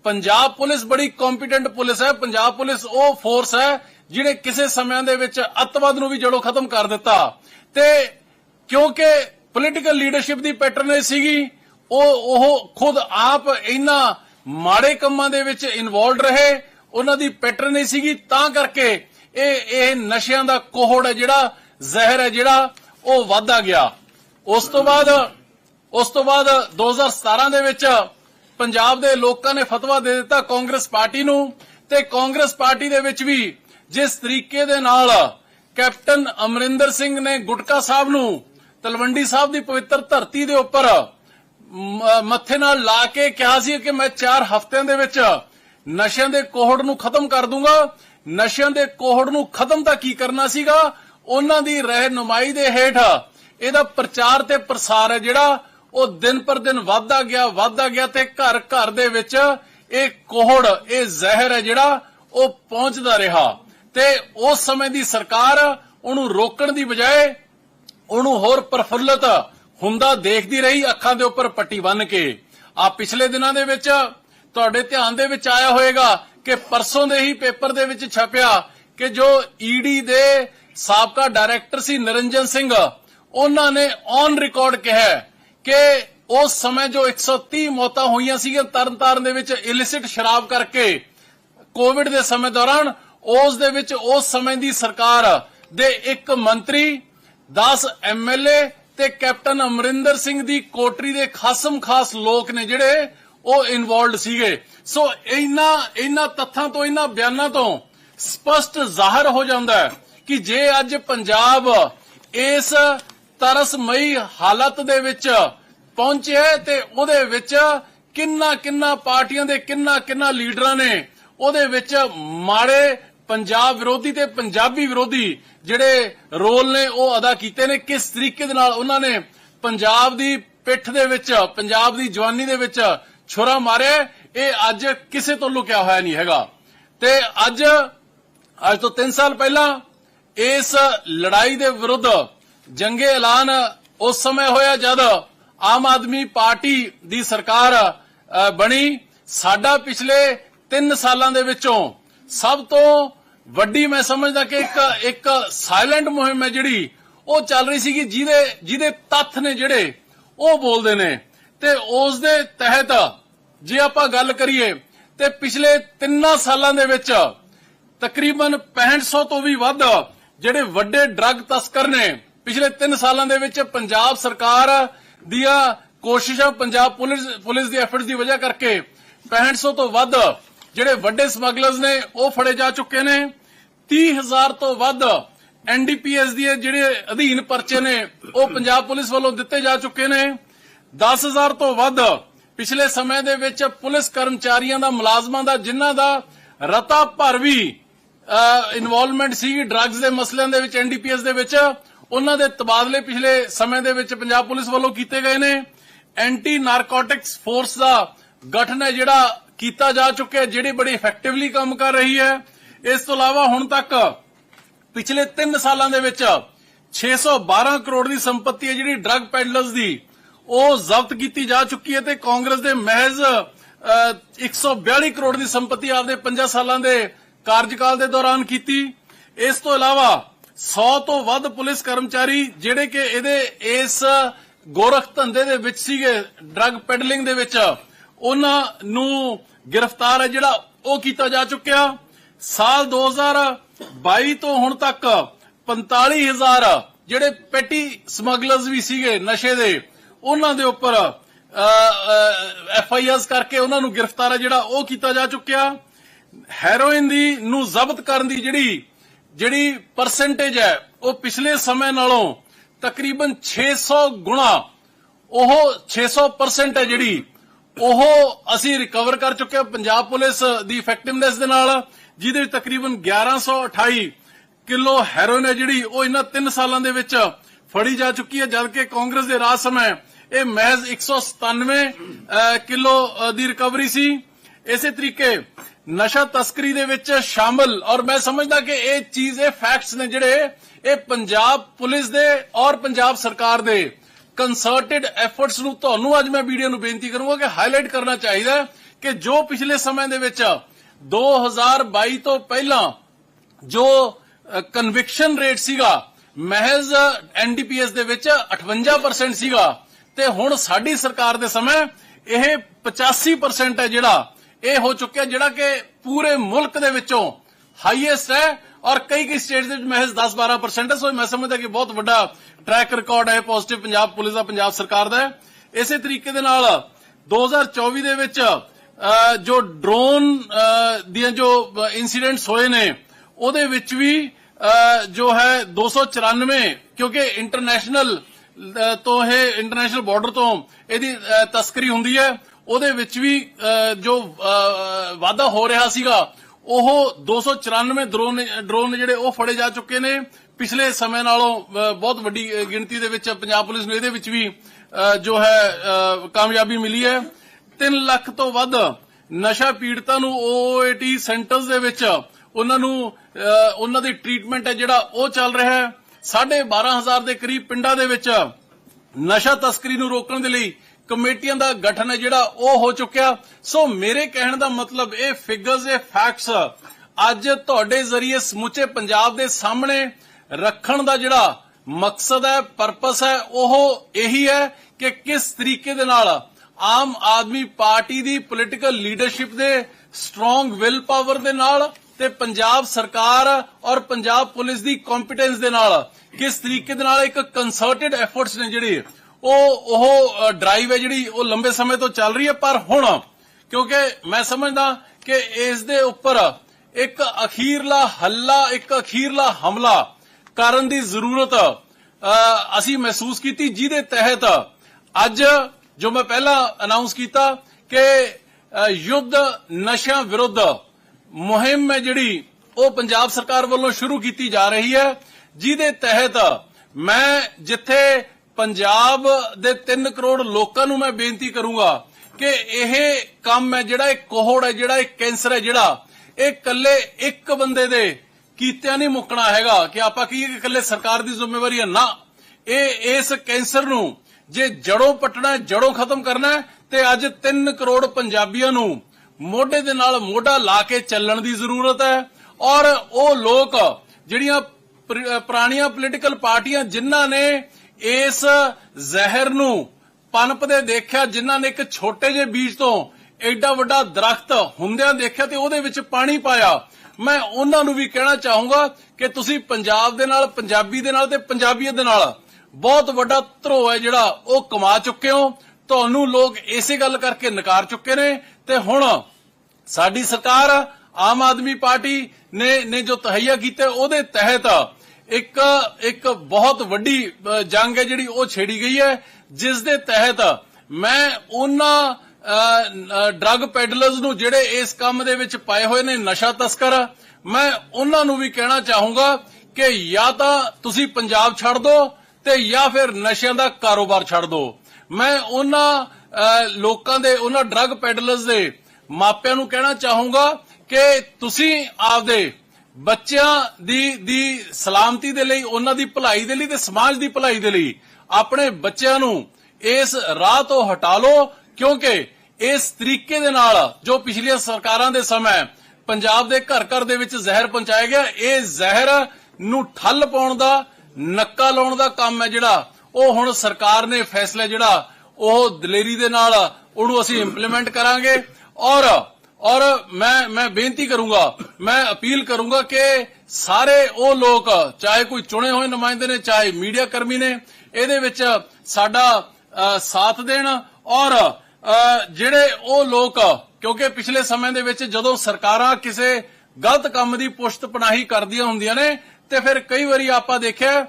ਪੰਜਾਬ ਪੁਲਿਸ ਬੜੀ ਕੰਪੀਟੈਂਟ ਪੁਲਿਸ ਹੈ, ਪੰਜਾਬ ਪੁਲਿਸ ਉਹ ਫੋਰਸ ਹੈ ਜਿਹੜੇ ਕਿਸੇ ਸਮਿਆਂ ਦੇ ਵਿੱਚ ਅੱਤਵਾਦ ਨੂੰ ਵੀ ਜੜੋਂ ਖਤਮ ਕਰ ਦਿੱਤਾ। ਤੇ ਕਿਉਂਕਿ ਪੋਲੀਟੀਕਲ ਲੀਡਰਸ਼ਿਪ ਦੀ ਪੈਟਰਨੇਜ ਸੀਗੀ, ਉਹ ਉਹ ਖੁਦ ਆਪ ਇਹਨਾਂ ਮਾੜੇ ਕੰਮਾਂ ਦੇ ਵਿੱਚ ਇਨਵੋਲਡ ਰਹੇ, ਉਹਨਾਂ ਦੀ ਪੈਟਰਨੇਜ ਸੀਗੀ, ਤਾਂ ਕਰਕੇ ਇਹ ਇਹ ਨਸ਼ਿਆਂ ਦਾ ਕੋਹੜ ਹੈ ਜਿਹੜਾ, ਜ਼ਹਿਰ ਹੈ ਜਿਹੜਾ, ਉਹ ਵਧਦਾ ਗਿਆ। ਉਸ ਤੋਂ ਬਾਅਦ, ਉਸ ਤੋਂ ਬਾਅਦ 2017 ਦੇ ਵਿੱਚ ਪੰਜਾਬ ਦੇ ਲੋਕਾਂ ਨੇ ਫਤਵਾ ਦੇ ਦਿੱਤਾ ਕਾਂਗਰਸ ਪਾਰਟੀ ਨੂੰ ਤੇ ਕਾਂਗਰਸ ਪਾਰਟੀ ਦੇ ਵਿੱਚ ਵੀ ਜਿਸ ਤਰੀਕੇ ਦੇ ਨਾਲ ਕੈਪਟਨ ਅਮਰਿੰਦਰ ਸਿੰਘ ਨੇ ਗੁਟਕਾ ਸਾਹਿਬ ਨੂੰ ਤਲਵੰਡੀ ਸਾਹਿਬ ਦੀ ਪਵਿੱਤਰ ਧਰਤੀ ਦੇ ਉੱਪਰ ਮੱਥੇ ਨਾਲ ਲਾ ਕੇ ਕਿਹਾ ਸੀ ਕਿ ਮੈਂ 4 ਹਫ਼ਤਿਆਂ ਦੇ ਵਿੱਚ ਨਸ਼ਿਆਂ ਦੇ ਕੋਹੜ ਨੂੰ ਖਤਮ ਕਰ ਦੂੰਗਾ। ਨਸ਼ਿਆਂ ਦੇ ਕੋਹੜ ਨੂੰ ਖਤਮ ਤਾਂ ਕੀ ਕਰਨਾ ਸੀਗਾ? ਉਹਨਾਂ ਦੀ ਰਹਿਨੁਮਾਈ ਦੇ ਹੇਠ ਇਹਦਾ ਪ੍ਰਚਾਰ ਤੇ ਪ੍ਰਸਾਰ ਹੈ ਜਿਹੜਾ ਉਹ ਦਿਨ ਪਰ ਦਿਨ ਵਧਦਾ ਗਿਆ ਵਧਦਾ ਗਿਆ ਤੇ ਘਰ ਘਰ ਦੇ ਵਿੱਚ ਇਹ ਕੋਹੜ, ਇਹ ਜ਼ਹਿਰ ਹੈ ਜਿਹੜਾ ਉਹ ਪਹੁੰਚਦਾ ਰਿਹਾ। ਤੇ ਉਸ ਸਮੇਂ ਦੀ ਸਰਕਾਰ ਉਹਨੂੰ ਰੋਕਣ ਦੀ ਬਜਾਏ ਉਹਨੂੰ ਹੋਰ ਪ੍ਰਫੁੱਲਤ ਹੁੰਦਾ ਦੇਖਦੀ ਰਹੀ, ਅੱਖਾਂ ਦੇ ਉੱਪਰ ਪੱਟੀ ਬੰਨ ਕੇ। ਆ ਪਿਛਲੇ ਦਿਨਾਂ ਦੇ ਵਿੱਚ ਤੁਹਾਡੇ ਧਿਆਨ ਦੇ ਵਿੱਚ ਆਇਆ ਹੋਵੇਗਾ ਕਿ ਪਰਸੋਂ ਦੇ ਹੀ ਪੇਪਰ ਦੇ ਵਿੱਚ ਛਪਿਆ ਕਿ ਜੋ ਈਡੀ ਦੇ ਸਾਬਕਾ ਡਾਇਰੈਕਟਰ ਸੀ ਨਿਰੰਜਨ ਸਿੰਘ, ਉਹਨਾਂ ਨੇ ਔਨ ਰਿਕਾਰਡ ਕਿਹਾ ਕਿ ਉਸ ਸਮੇਂ ਜੋ 130 ਮੌਤਾਂ ਹੋਈਆਂ ਸੀਗੀਆਂ ਤਰਨਤਾਰਨ ਦੇ ਵਿੱਚ ਇਲਿਸਿਟ ਸ਼ਰਾਬ ਕਰਕੇ ਕੋਵਿਡ ਦੇ ਸਮੇਂ ਦੌਰਾਨ, ਉਸ ਦੇ ਵਿੱਚ ਉਸ ਸਮੇਂ ਦੀ ਸਰਕਾਰ ਦੇ ਇੱਕ ਮੰਤਰੀ 10 ਐਮਐਲਏ ਤੇ ਕੈਪਟਨ ਅਮਰਿੰਦਰ ਸਿੰਘ ਦੀ ਕੋਟਰੀ ਦੇ ਖਾਸਮ ਖਾਸ ਲੋਕ ਨੇ ਜਿਹੜੇ ਉਹ ਇਨਵੋਲਡ ਸੀਗੇ। ਸੋ ਇਹਨਾਂ ਇਹਨਾਂ ਤੱਥਾਂ ਤੋਂ ਇਹਨਾਂ ਬਿਆਨਾਂ ਤੋਂ ਸਪਸ਼ਟ ਜ਼ਾਹਰ ਹੋ ਜਾਂਦਾ ਹੈ ਕਿ ਜੇ ਅੱਜ ਪੰਜਾਬ ਇਸ ਤਰਸਮਈ ਹਾਲਤ ਦੇ ਵਿੱਚ ਪਹੁੰਚਿਆ ਤੇ ਉਹਦੇ ਵਿੱਚ ਕਿੰਨਾ ਕਿੰਨਾ ਪਾਰਟੀਆਂ ਦੇ ਕਿੰਨਾ ਕਿੰਨਾ ਲੀਡਰਾਂ ਨੇ ਉਹਦੇ ਵਿੱਚ ਮਾੜੇ ਪੰਜਾਬ ਵਿਰੋਧੀ ਤੇ ਪੰਜਾਬੀ ਵਿਰੋਧੀ ਜਿਹੜੇ ਰੋਲ ਨੇ ਉਹ ਅਦਾ ਕੀਤੇ ਨੇ। ਕਿਸ ਤਰੀਕੇ ਦੇ ਨਾਲ ਉਹਨਾਂ ਨੇ ਪੰਜਾਬ ਦੀ ਪਿੱਠ ਦੇ ਵਿੱਚ, ਪੰਜਾਬ ਦੀ ਜਵਾਨੀ ਦੇ ਵਿੱਚ ਛੁਰਾ ਮਾਰਿਆ ਇਹ ਅੱਜ ਕਿਸੇ ਤੋਂ ਲੁਕਿਆ ਹੋਇਆ ਨਹੀਂ ਹੈਗਾ। ਤੇ ਅੱਜ ਅੱਜ ਤੋਂ 3 ਸਾਲ ਪਹਿਲਾਂ ਇਸ ਲੜਾਈ ਦੇ ਵਿਰੁੱਧ ਜੰਗੇ ਐਲਾਨ ਉਸ ਸਮੇਂ ਹੋਇਆ ਜਦ ਆਮ ਆਦਮੀ ਪਾਰਟੀ ਦੀ ਸਰਕਾਰ ਬਣੀ। ਸਾਡਾ ਪਿਛਲੇ 3 ਸਾਲਾਂ ਦੇ ਵਿੱਚੋਂ ਸਭ ਤੋਂ ਵੱਡੀ ਮੈਂ ਸਮਝਦਾ ਕਿ ਇੱਕ ਇੱਕ ਸਾਇਲੈਂਟ ਮੁਹਿੰਮ ਹੈ ਜਿਹੜੀ। ਉਹ ਚੱਲ ਰਹੀ ਸੀਗੀ, ਜਿਹਦੇ ਜਿਹਦੇ ਤੱਥ ਨੇ ਜਿਹੜੇ, ਉਹ ਬੋਲਦੇ ਨੇ। ਤੇ ਉਸ ਦੇ ਤਹਿਤ ਜੇ ਆਪਾਂ ਗੱਲ ਕਰੀਏ ਤੇ ਪਿਛਲੇ 3 ਸਾਲਾਂ ਦੇ ਵਿੱਚ ਤਕਰੀਬਨ 6500 ਤੋਂ ਵੀ ਵੱਧ ਜਿਹੜੇ ਵੱਡੇ ਡਰੱਗ ਤਸਕਰ ਨੇ, ਪਿਛਲੇ 3 ਸਾਲਾਂ ਦੇ ਵਿੱਚ ਪੰਜਾਬ ਸਰਕਾਰ ਦੀਆਂ ਕੋਸ਼ਿਸ਼ਾਂ, ਪੰਜਾਬ ਪੁਲਿਸ ਪੁਲਿਸ ਦੀ ਐਫਰਟਸ ਦੀ ਵਜ੍ਹਾ ਕਰਕੇ 6500 ਤੋਂ ਵੱਧ ਜਿਹੜੇ ਵੱਡੇ ਸਮਗਲਰਸ ਨੇ, ਉਹ ਫੜੇ ਜਾ ਚੁੱਕੇ ਨੇ। 30000 ਤੋਂ ਵੱਧ ਐਨਡੀਪੀਐਸ ਦੇ ਜਿਹੜੇ ਅਧੀਨ ਪਰਚੇ ਨੇ, ਉਹ ਪੰਜਾਬ ਪੁਲਿਸ ਵੱਲੋਂ ਦਿੱਤੇ ਜਾ ਚੁੱਕੇ ਨੇ। 10000 ਤੋਂ ਵੱਧ ਪਿਛਲੇ ਸਮੇਂ ਦੇ ਵਿੱਚ ਪੁਲਿਸ ਕਰਮਚਾਰੀਆਂ ਦਾ, ਮੁਲਾਜ਼ਮਾਂ ਦਾ, ਜਿਨ੍ਹਾਂ ਦਾ ਰਤਾ ਭਰ ਵੀ ਇਨਵੋਲਵਮੈਂਟ ਸੀ ਡਰੱਗਸ ਦੇ ਮਸਲਿਆਂ ਦੇ ਵਿੱਚ ਐਨਡੀਪੀਐਸ ਦੇ ਵਿੱਚ, ਉਹਨਾਂ ਦੇ ਤਬਾਦਲੇ ਪਿਛਲੇ ਸਮੇਂ ਦੇ ਵਿੱਚ ਪੰਜਾਬ ਪੁਲਿਸ ਵੱਲੋਂ ਕੀਤੇ ਗਏ ਨੇ। ਐਂਟੀ ਨਾਰਕੋਟਿਕਸ ਫੋਰਸ ਦਾ ਗਠਨ ਹੈ ਜਿਹੜਾ ਕੀਤਾ ਜਾ ਚੁੱਕਿਆ ਜਿਹੜੀ ਬੜੀ ਇਫੈਕਟਿਵਲੀ ਕੰਮ ਕਰ ਰਹੀ ਹੈ। ਇਸ ਤੋਂ ਇਲਾਵਾ ਹੁਣ ਤੱਕ ਪਿਛਲੇ 3 ਸਾਲਾਂ ਦੇ ਵਿੱਚ 612 ਕਰੋੜ ਦੀ ਸੰਪਤੀ ਹੈ ਜਿਹੜੀ ਡਰੱਗ ਪੈਡਲਰਸ ਦੀ। ਉਹ ਜ਼ਬਤ ਕੀਤੀ ਜਾ ਚੁੱਕੀ ਹੈ ਤੇ ਕਾਂਗਰਸ ਦੇ ਮਹਿਜ਼ ਅਹ, 142 ਕਰੋੜ ਦੀ ਸੰਪਤੀ ਆਪਦੇ 5 ਸਾਲਾਂ ਦੇ ਕਾਰਜਕਾਲ ਦੇ ਦੌਰਾਨ ਕੀਤੀ। ਇਸ ਤੋਂ ਇਲਾਵਾ 100 ਤੋਂ ਵੱਧ ਪੁਲਿਸ ਕਰਮਚਾਰੀ ਜਿਹੜੇ ਕਿ ਇਹਦੇ ਇਸ ਗੋਰਖ ਧੰਦੇ ਦੇ ਵਿੱਚ ਸੀਗੇ ਡਰੱਗ ਪੈਡਲਿੰਗ ਦੇ ਵਿੱਚ ਉਹਨਾਂ ਨੂੰ ਗ੍ਰਿਫਤਾਰ ਹੈ ਜਿਹੜਾ ਉਹ ਕੀਤਾ ਜਾ ਚੁੱਕਿਆ। ਸਾਲ 2022 ਤੋਂ ਹੁਣ ਤੱਕ 45000 ਜਿਹੜੇ ਪੈਟੀ ਸਮਗਲਰਸ ਵੀ ਸੀਗੇ ਨਸ਼ੇ ਦੇ ਉਹਨਾਂ ਦੇ ਉੱਪਰ ਐਫ ਆਈ ਆਰ ਕਰਕੇ ਉਹਨਾਂ ਨੂੰ ਗ੍ਰਿਫਤਾਰ ਹੈ ਜਿਹੜਾ ਉਹ ਕੀਤਾ ਜਾ ਚੁੱਕਿਆ। ਹੈਰੋਇਨ ਦੀ ਨੂੰ ਜ਼ਬਤ ਕਰਨ ਦੀ ਜਿਹੜੀ ਜਿਹੜੀ ਪਰਸੈਂਟੇਜ ਹੈ, ਉਹ ਪਿਛਲੇ ਸਮੇਂ ਨਾਲੋਂ ਤਕਰੀਬਨ 600 ਗੁਣਾ ਉਹ 600% ਹੈ ਜਿਹੜੀ, ਉਹ ਅਸੀਂ ਰਿਕਵਰ ਕਰ ਚੁੱਕੇ ਹਾਂ ਪੰਜਾਬ ਪੁਲਿਸ ਦੀ ਇਫੈਕਟਿਵਨੈਸ ਦੇ ਨਾਲ, ਜਿਹਦੇ ਵਿੱਚ ਤਕਰੀਬਨ 1128 ਕਿਲੋ ਹੈਰੋਇਨ ਹੈ ਜਿਹੜੀ, ਉਹ ਇਹਨਾਂ 3 ਸਾਲਾਂ ਦੇ ਵਿੱਚ ਫੜੀ ਜਾ ਚੁੱਕੀ ਹੈ, ਜਦਕਿ ਕਾਂਗਰਸ ਦੇ ਰਾਜ ਸਮੇਂ ਇਹ ਮਹਿਜ਼ 197 ਅਹ, ਕਿਲੋ ਦੀ ਰਿਕਵਰੀ ਸੀ। ਇਸੇ ਤਰੀਕੇ ਨਸ਼ਾ ਤਸਕਰੀ ਦੇ ਵਿੱਚ ਸ਼ਾਮਲ। ਔਰ ਮੈਂ ਸਮਝਦਾ ਕਿ ਇਹ ਚੀਜ਼ ਇਹ ਫੈਕਟਸ ਨੇ ਜਿਹੜੇ ਇਹ ਪੰਜਾਬ ਪੁਲਿਸ ਦੇ ਔਰ ਪੰਜਾਬ ਸਰਕਾਰ ਦੇ ਕੰਸਰਟਡ ਐਫਰਟਸ ਨੂੰ ਤੁਹਾਨੂੰ ਅੱਜ ਮੈਂ ਵੀਡੀਓ ਨੂੰ ਬੇਨਤੀ ਕਰੂੰਗਾ ਕਿ ਹਾਈਲਾਈਟ ਕਰਨਾ ਚਾਹੀਦਾ ਕਿ ਜੋ ਪਿਛਲੇ ਸਮੇਂ ਦੇ ਵਿੱਚ 2022 ਤੋਂ ਪਹਿਲਾਂ ਜੋ ਕਨਵਿਕਸ਼ਨ ਰੇਟ ਸੀਗਾ ਮਹਿਜ਼ ਐਨਡੀਪੀਐਸ ਦੇ ਵਿੱਚ 58% ਸੀਗਾ ਤੇ ਹੁਣ ਸਾਡੀ ਸਰਕਾਰ ਦੇ ਸਮੇਂ ਇਹ 85% ਹੈ ਜਿਹੜਾ, ਇਹ ਹੋ ਚੁੱਕਿਆ ਜਿਹੜਾ ਕਿ ਪੂਰੇ ਮੁਲਕ ਦੇ ਵਿੱਚੋਂ ਹਾਈਐਸਟ ਹੈ ਔਰ ਕਈ ਕਈ ਸਟੇਟਸ ਦੇ ਵਿੱਚ ਮਹਿਜ਼ 10-12% ਹੈ। ਸੋ ਮੈਂ ਸਮਝਦਾ ਕਿ ਬਹੁਤ ਵੱਡਾ ਟਰੈਕ ਰਿਕਾਰਡ ਹੈ ਪੋਜ਼ਿਟਿਵ ਪੰਜਾਬ ਪੁਲਿਸ ਦਾ, ਪੰਜਾਬ ਸਰਕਾਰ ਦਾ। ਇਸੇ ਤਰੀਕੇ ਦੇ ਨਾਲ 2024 ਦੇ ਵਿੱਚ ਜੋ ਡਰੋਨ ਦੀਆਂ ਜੋ ਇਨਸੀਡੈਂਟਸ ਹੋਏ ਨੇ, ਉਹਦੇ ਵਿੱਚ ਵੀ ਜੋ ਹੈ 294 ਕਿਉਂਕਿ ਇੰਟਰਨੈਸ਼ਨਲ ਤੋਂ ਇਹ ਇੰਟਰਨੈਸ਼ਨਲ ਬਾਰਡਰ ਤੋਂ ਇਹਦੀ ਤਸਕਰੀ ਹੁੰਦੀ ਹੈ। ਉਹਦੇ ਵਿੱਚ ਵੀ ਜੋ ਅ, ਵਾਧਾ ਹੋ ਰਿਹਾ ਸੀਗਾ ਉਹ 294 ਡਰੋਨ ਡਰੋਨ ਜਿਹੜੇ ਉਹ ਫੜੇ ਜਾ ਚੁੱਕੇ ਨੇ। ਪਿਛਲੇ ਸਮੇਂ ਨਾਲੋਂ ਬਹੁਤ ਵੱਡੀ ਗਿਣਤੀ ਦੇ ਵਿੱਚ ਪੰਜਾਬ ਪੁਲਿਸ ਨੂੰ ਇਹਦੇ ਵਿੱਚ ਵੀ ਜੋ ਹੈ ਕਾਮਯਾਬੀ ਮਿਲੀ ਹੈ। 3 ਲੱਖ ਤੋਂ ਵੱਧ ਨਸ਼ਾ ਪੀੜਤਾਂ ਨੂੰ ਓਏਟੀ ਸੈਂਟਰਸ ਦੇ ਵਿੱਚ ਉਹਨਾਂ ਨੂੰ ਅ, ਉਹਨਾਂ ਦੀ ਟ੍ਰੀਟਮੈਂਟ ਹੈ ਜਿਹੜਾ ਉਹ ਚੱਲ ਰਿਹਾ ਹੈ। 12500 ਦੇ ਕਰੀਬ ਪਿੰਡਾਂ ਦੇ ਵਿੱਚ ਨਸ਼ਾ ਤਸਕਰੀ ਨੂੰ ਰੋਕਣ ਦੇ ਲਈ ਕਮੇਟੀਆਂ ਦਾ ਗਠਨ ਹੈ ਜਿਹੜਾ ਉਹ ਹੋ ਚੁੱਕਿਆ। ਸੋ ਮੇਰੇ ਕਹਿਣ ਦਾ ਮਤਲਬ ਇਹ ਫਿਗਰਸ ਇਹ ਫੈਕਟਸ ਅੱਜ ਤੁਹਾਡੇ ਜ਼ਰੀਏ ਸਮੁੱਚੇ ਪੰਜਾਬ ਦੇ ਸਾਹਮਣੇ ਰੱਖਣ ਦਾ ਜਿਹੜਾ ਮਕਸਦ ਹੈ ਪਰਪਸ ਹੈ, ਉਹ ਇਹੀ ਹੈ ਕਿ ਕਿਸ ਤਰੀਕੇ ਦੇ ਨਾਲ ਆਮ ਆਦਮੀ ਪਾਰਟੀ ਦੀ ਪੋਲਿਟੀਕਲ ਲੀਡਰਸ਼ਿਪ ਦੇ ਸਟਰੋਂਗ ਵਿਲ ਪਾਵਰ ਦੇ ਨਾਲ ਤੇ ਪੰਜਾਬ ਸਰਕਾਰ ਔਰ ਪੰਜਾਬ ਪੁਲਿਸ ਦੀ ਕੰਪੀਟੈਂਸ ਦੇ ਨਾਲ ਕਿਸ ਤਰੀਕੇ ਦੇ ਨਾਲ ਇੱਕ ਕੰਸਰਟਡ ਐਫਰਟਸ ਨੇ ਜਿਹੜੇ, ਉਹ ਉਹ ਡਰਾਈਵ ਹੈ ਜਿਹੜੀ, ਉਹ ਲੰਬੇ ਸਮੇਂ ਤੋਂ ਚੱਲ ਰਹੀ ਹੈ। ਪਰ ਹੁਣ, ਕਿਉਂਕਿ ਮੈਂ ਸਮਝਦਾ ਕਿ ਇਸ ਦੇ ਉੱਪਰ ਇੱਕ ਅਖੀਰਲਾ ਹੱਲਾ, ਇੱਕ ਅਖੀਰਲਾ ਹਮਲਾ ਕਰਨ ਦੀ ਜ਼ਰੂਰਤ ਅਸੀਂ ਮਹਿਸੂਸ ਕੀਤੀ, ਜਿਹਦੇ ਤਹਿਤ ਅੱਜ ਜੋ ਮੈਂ ਪਹਿਲਾਂ ਅਨਾਉਂਸ ਕੀਤਾ ਕਿ ਯੁੱਧ ਨਸ਼ਿਆਂ ਵਿਰੁੱਧ ਮੁਹਿੰਮ ਹੈ ਜਿਹੜੀ ਉਹ ਪੰਜਾਬ ਸਰਕਾਰ ਵੱਲੋਂ ਸ਼ੁਰੂ ਕੀਤੀ ਜਾ ਰਹੀ ਹੈ ਜਿਹਦੇ ਤਹਿਤ ਮੈਂ ਜਿੱਥੇ ਪੰਜਾਬ ਦੇ 3 ਕਰੋੜ ਲੋਕਾਂ ਨੂੰ ਮੈਂ ਬੇਨਤੀ ਕਰੂੰਗਾ ਕਿ ਇਹ ਕੰਮ ਹੈ ਜਿਹੜਾ ਇਹ ਕੋਹੜ ਹੈ ਜਿਹੜਾ ਇਹ ਕੈਂਸਰ ਹੈ ਜਿਹੜਾ ਇਹ ਇਕੱਲੇ ਇੱਕ ਬੰਦੇ ਦੇ ਕੀਤਿਆਂ ਨਹੀਂ ਮੁੱਕਣਾ ਹੈਗਾ ਕਿ ਆਪਾਂ ਕਹੀਏ ਕਿ ਇਕੱਲੇ ਸਰਕਾਰ ਦੀ ਜ਼ਿੰਮੇਵਾਰੀ ਹੈ? ਨਾ। ਇਹ ਇਸ ਕੈਂਸਰ ਨੂੰ ਜੇ ਜੜੋਂ ਪਟਣਾ ਹੈ, ਜੜੋਂ ਖਤਮ ਕਰਨਾ ਤੇ ਅੱਜ 3 ਕਰੋੜ ਪੰਜਾਬੀਆਂ ਨੂੰ ਮੋਢੇ ਦੇ ਨਾਲ ਮੋਢਾ ਲਾ ਕੇ ਚੱਲਣ ਦੀ ਜ਼ਰੂਰਤ ਹੈ। ਔਰ ਉਹ ਲੋਕ ਜਿਹੜੀਆਂ ਪੁਰਾਣੀਆਂ ਪੋਲੀਟੀਕਲ ਪਾਰਟੀਆਂ ਜਿਨ੍ਹਾਂ ਨੇ ਇਸ ਜ਼ਹਿਰ ਨੂੰ ਪਨਪਦੇ ਦੇਖਿਆ, ਜਿਨ੍ਹਾਂ ਨੇ ਇੱਕ ਛੋਟੇ ਜਿਹੇ ਬੀਜ ਤੋਂ ਐਡਾ ਵੱਡਾ ਦਰਖਤ ਹੁੰਦਿਆਂ ਦੇਖਿਆ ਤੇ ਉਹਦੇ ਵਿੱਚ ਪਾਣੀ ਪਾਇਆ। ਮੈਂ ਉਹਨਾਂ ਨੂੰ ਵੀ ਕਹਿਣਾ ਚਾਹੂੰਗਾ ਕਿ ਤੁਸੀਂ ਪੰਜਾਬ ਦੇ ਨਾਲ, ਪੰਜਾਬੀ ਦੇ ਨਾਲ ਤੇ ਪੰਜਾਬੀਅਤ ਦੇ ਨਾਲ ਬਹੁਤ ਵੱਡਾ ਧਰੋ ਹੈ ਜਿਹੜਾ ਉਹ ਕਮਾ ਚੁੱਕੇ ਹੋ। ਤੁਹਾਨੂੰ ਲੋਕ ਇਸੇ ਗੱਲ ਕਰਕੇ ਨਕਾਰ ਚੁੱਕੇ ਨੇ ਤੇ ਹੁਣ ਸਾਡੀ ਸਰਕਾਰ, ਆਮ ਆਦਮੀ ਪਾਰਟੀ ਨੇ ਨੇ ਜੋ ਤਹਈਆ ਕੀਤਾ ਉਹਦੇ ਤਹਿਤ ਇੱਕ ਇੱਕ ਬਹੁਤ ਵੱਡੀ ਜੰਗ ਹੈ ਜਿਹੜੀ ਉਹ ਛੇੜੀ ਗਈ ਹੈ, ਜਿਸ ਦੇ ਤਹਿਤ ਮੈਂ ਉਹਨਾਂ ਡਰੱਗ ਪੈਡਲਰਸ ਨੂੰ ਜਿਹੜੇ ਇਸ ਕੰਮ ਦੇ ਵਿੱਚ ਪਾਏ ਹੋਏ ਨੇ, ਨਸ਼ਾ ਤਸਕਰ, ਮੈਂ ਉਹਨਾਂ ਨੂੰ ਵੀ ਕਹਿਣਾ ਚਾਹੂੰਗਾ ਕਿ ਜਾਂ ਤਾਂ ਤੁਸੀਂ ਪੰਜਾਬ ਛੱਡ ਦਿਓ ਤੇ ਜਾਂ ਫਿਰ ਨਸ਼ਿਆਂ ਦਾ ਕਾਰੋਬਾਰ ਛੱਡ ਦਿਓ ਮੈਂ ਉਹਨਾਂ ਲੋਕਾਂ ਦੇ, ਉਹਨਾਂ ਡਰੱਗ ਪੈਡਲਰਸ ਦੇ ਮਾਪਿਆਂ ਨੂੰ ਕਹਿਣਾ ਚਾਹੂੰਗਾ ਕਿ ਤੁਸੀਂ ਆਪਦੇ ਬੱਚਿਆਂ ਦੀ ਦੀ ਸਲਾਮਤੀ ਦੇ ਲਈ, ਉਹਨਾਂ ਦੀ ਭਲਾਈ ਦੇ ਲਈ ਤੇ ਸਮਾਜ ਦੀ ਭਲਾਈ ਦੇ ਲਈ ਆਪਣੇ ਬੱਚਿਆਂ ਨੂੰ ਇਸ ਰਾਹ ਤੋਂ ਹਟਾ ਲਓ, ਕਿਉਂਕਿ ਇਸ ਤਰੀਕੇ ਦੇ ਨਾਲ ਜੋ ਪਿਛਲੀਆਂ ਸਰਕਾਰਾਂ ਦੇ ਸਮੇਂ ਪੰਜਾਬ ਦੇ ਘਰ ਘਰ ਦੇ ਵਿੱਚ ਜ਼ਹਿਰ ਪਹੁੰਚਾਇਆ ਗਿਆ, ਇਹ ਜ਼ਹਿਰ ਨੂੰ ਠੱਲ ਪਾਉਣ ਦਾ, ਨੱਕਾ ਲਾਉਣ ਦਾ ਕੰਮ ਹੈ ਜਿਹੜਾ ਉਹ ਹੁਣ ਸਰਕਾਰ ਨੇ ਫੈਸਲਾ ਜਿਹੜਾ, ਉਹ ਦਲੇਰੀ ਦੇ ਨਾਲ ਉਹਨੂੰ ਅਸੀਂ ਇੰਪਲੀਮੈਂਟ ਕਰਾਂਗੇ। ਔਰ ਔਰ ਮੈਂ ਮੈਂ ਬੇਨਤੀ ਕਰੂੰਗਾ, ਮੈਂ ਅਪੀਲ ਕਰੂੰਗਾ ਕਿ ਸਾਰੇ ਉਹ ਲੋਕ, ਚਾਹੇ ਕੋਈ ਚੁਣੇ ਹੋਏ ਨੁਮਾਇੰਦੇ ਨੇ, ਚਾਹੇ ਮੀਡੀਆ ਕਰਮੀ ਨੇ, ਇਹਦੇ ਵਿੱਚ ਸਾਡਾ ਸਾਥ ਦੇਣ। ਔਰ ਜਿਹੜੇ ਉਹ ਲੋਕ, ਕਿਉਂਕਿ ਪਿਛਲੇ ਸਮੇਂ ਦੇ ਵਿੱਚ ਜਦੋਂ ਸਰਕਾਰਾਂ ਕਿਸੇ ਗਲਤ ਕੰਮ ਦੀ ਪੁਸ਼ਤ ਪਨਾਹੀ ਕਰਦੀਆਂ ਹੁੰਦੀਆਂ ਨੇ, ਤੇ ਫਿਰ ਕਈ ਵਾਰੀ ਆਪਾਂ ਦੇਖਿਆ